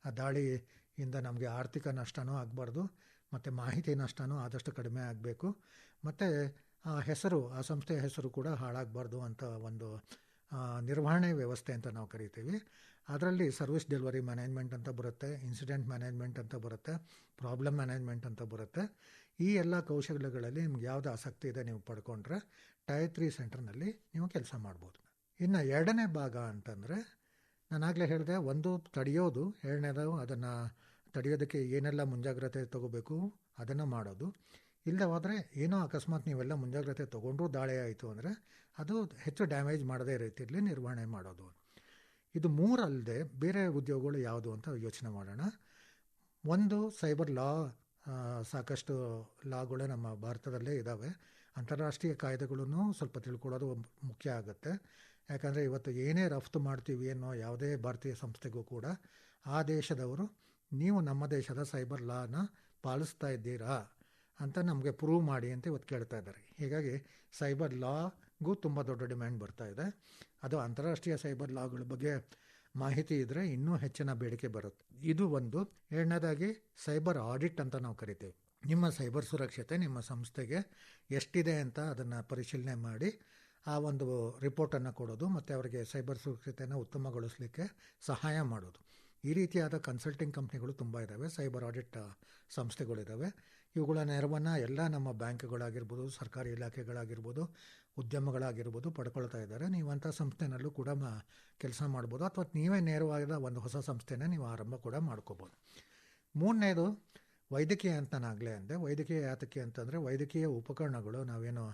ಆ ದಾಳಿಯಿಂದ ನಮಗೆ ಆರ್ಥಿಕ ನಷ್ಟನೂ ಆಗಬಾರ್ದು, ಮತ್ತು ಮಾಹಿತಿ ನಷ್ಟನೂ ಆದಷ್ಟು ಕಡಿಮೆ ಆಗಬೇಕು. ಮತ್ತು ಆ ಹೆಸರು, ಆ ಸಂಸ್ಥೆಯ ಹೆಸರು ಕೂಡ ಹಾಳಾಗಬಾರ್ದು ಅಂತ ಒಂದು ನಿರ್ವಹಣೆ ವ್ಯವಸ್ಥೆ ಅಂತ ನಾವು ಕರಿತೀವಿ. ಅದರಲ್ಲಿ ಸರ್ವಿಸ್ ಡೆಲಿವರಿ ಮ್ಯಾನೇಜ್ಮೆಂಟ್ ಅಂತ ಬರುತ್ತೆ ಇನ್ಸಿಡೆಂಟ್ ಮ್ಯಾನೇಜ್ಮೆಂಟ್ ಅಂತ ಬರುತ್ತೆ ಪ್ರಾಬ್ಲಮ್ ಮ್ಯಾನೇಜ್ಮೆಂಟ್ ಅಂತ ಬರುತ್ತೆ. ಈ ಎಲ್ಲ ಕೌಶಲ್ಯಗಳಲ್ಲಿ ನಿಮ್ಗೆ ಯಾವುದು ಆಸಕ್ತಿ ಇದೆ ನೀವು ಪಡ್ಕೊಂಡ್ರೆ ಟೈರ್ ತ್ರೀ ಸೆಂಟರ್ನಲ್ಲಿ ನೀವು ಕೆಲಸ ಮಾಡ್ಬೋದು. ಇನ್ನು ಎರಡನೇ ಭಾಗ ಅಂತಂದರೆ ನಾನಾಗಲೇ ಹೇಳಿದೆ, ಒಂದು ತಡೆಯೋದು ಎರಡನೇದು ಅದನ್ನು ತಡೆಯೋದಕ್ಕೆ ಏನೆಲ್ಲ ಮುಂಜಾಗ್ರತೆ ತಗೋಬೇಕು ಅದನ್ನು ಮಾಡೋದು. ಇಲ್ಲದೆ ಹೋದರೆ ಏನೋ ಅಕಸ್ಮಾತ್ ನೀವೆಲ್ಲ ಮುಂಜಾಗ್ರತೆ ತೊಗೊಂಡ್ರೂ ದಾಳಿ ಆಯಿತು ಅಂದರೆ ಅದು ಹೆಚ್ಚು ಡ್ಯಾಮೇಜ್ ಮಾಡದೇ ರೀತಿಯಲ್ಲಿ ನಿರ್ವಹಣೆ ಮಾಡೋದು ಇದು ಮೂರಲ್ಲದೆ ಬೇರೆ ಉದ್ಯೋಗಗಳು ಯಾವುದು ಅಂತ ಯೋಚನೆ ಮಾಡೋಣ. ಒಂದು ಸೈಬರ್ ಲಾ ಸಾಕಷ್ಟು ಲಾಗಳು ನಮ್ಮ ಭಾರತದಲ್ಲೇ ಇದ್ದಾವೆ ಅಂತಾರಾಷ್ಟ್ರೀಯ ಕಾಯ್ದೆಗಳನ್ನು ಸ್ವಲ್ಪ ತಿಳ್ಕೊಳ್ಳೋದು ಮುಖ್ಯ ಆಗುತ್ತೆ. ಯಾಕಂದರೆ ಇವತ್ತು ಏನೇ ರಫ್ತು ಮಾಡ್ತೀವಿ ಅನ್ನೋ ಯಾವುದೇ ಭಾರತೀಯ ಸಂಸ್ಥೆಗೂ ಕೂಡ ಆ ದೇಶದವರು, ನೀವು ನಮ್ಮ ದೇಶದ ಸೈಬರ್ ಲಾನ ಪಾಲಿಸ್ತಾ ಇದ್ದೀರಾ ಅಂತ ನಮಗೆ ಪ್ರೂವ್ ಮಾಡಿ ಅಂತ ಇವತ್ತು ಕೇಳ್ತಾ ಇದ್ದಾರೆ. ಹೀಗಾಗಿ ಸೈಬರ್ ಲಾಗೂ ತುಂಬ ದೊಡ್ಡ ಡಿಮ್ಯಾಂಡ್ ಬರ್ತಾ ಇದೆ. ಅದು ಅಂತಾರಾಷ್ಟ್ರೀಯ ಸೈಬರ್ ಲಾಗಳ ಬಗ್ಗೆ ಮಾಹಿತಿ ಇದ್ದರೆ ಇನ್ನೂ ಹೆಚ್ಚಿನ ಬೇಡಿಕೆ ಬರುತ್ತೆ. ಇದು ಒಂದು. ಎರಡನೇದಾಗಿ ಸೈಬರ್ ಆಡಿಟ್ ಅಂತ ನಾವು ಕರಿತೀವಿ. ನಿಮ್ಮ ಸೈಬರ್ ಸುರಕ್ಷತೆ, ನಿಮ್ಮ ಸಂಸ್ಥೆಗೆ ಎಷ್ಟಿದೆ ಅಂತ ಅದನ್ನು ಪರಿಶೀಲನೆ ಮಾಡಿ ಆ ಒಂದು ರಿಪೋರ್ಟನ್ನು ಕೊಡೋದು ಮತ್ತು ಅವರಿಗೆ ಸೈಬರ್ ಸುರಕ್ಷತೆಯನ್ನು ಉತ್ತಮಗೊಳಿಸಲಿಕ್ಕೆ ಸಹಾಯ ಮಾಡೋದು. ಈ ರೀತಿಯಾದ ಕನ್ಸಲ್ಟಿಂಗ್ ಕಂಪ್ನಿಗಳು ತುಂಬ ಇದ್ದಾವೆ ಸೈಬರ್ ಆಡಿಟ್ ಸಂಸ್ಥೆಗಳಿದ್ದಾವೆ ಇವುಗಳ ನೆರವನ್ನು ಎಲ್ಲ ನಮ್ಮ ಬ್ಯಾಂಕ್ಗಳಾಗಿರ್ಬೋದು, ಸರ್ಕಾರಿ ಇಲಾಖೆಗಳಾಗಿರ್ಬೋದು ಉದ್ಯಮಗಳಾಗಿರ್ಬೋದು ಪಡ್ಕೊಳ್ತಾ ಇದ್ದಾರೆ. ನೀವು ಅಂಥ ಸಂಸ್ಥೆನಲ್ಲೂ ಕೂಡ ಮ ಕೆಲಸ ಮಾಡ್ಬೋದು. ಅಥವಾ ನೀವೇ ನೇರವಾದ ಒಂದು ಹೊಸ ಸಂಸ್ಥೆನ ನೀವು ಆರಂಭ ಕೂಡ ಮಾಡ್ಕೋಬೋದು. ಮೂರನೇದು ವೈದ್ಯಕೀಯ ಅಂತ ನಾಗಲೇ ಅಂದೆ. ವೈದ್ಯಕೀಯ ಯಾತಕ್ಕೆ ಅಂತಂದರೆ ವೈದ್ಯಕೀಯ ಉಪಕರಣಗಳು ನಾವೇನು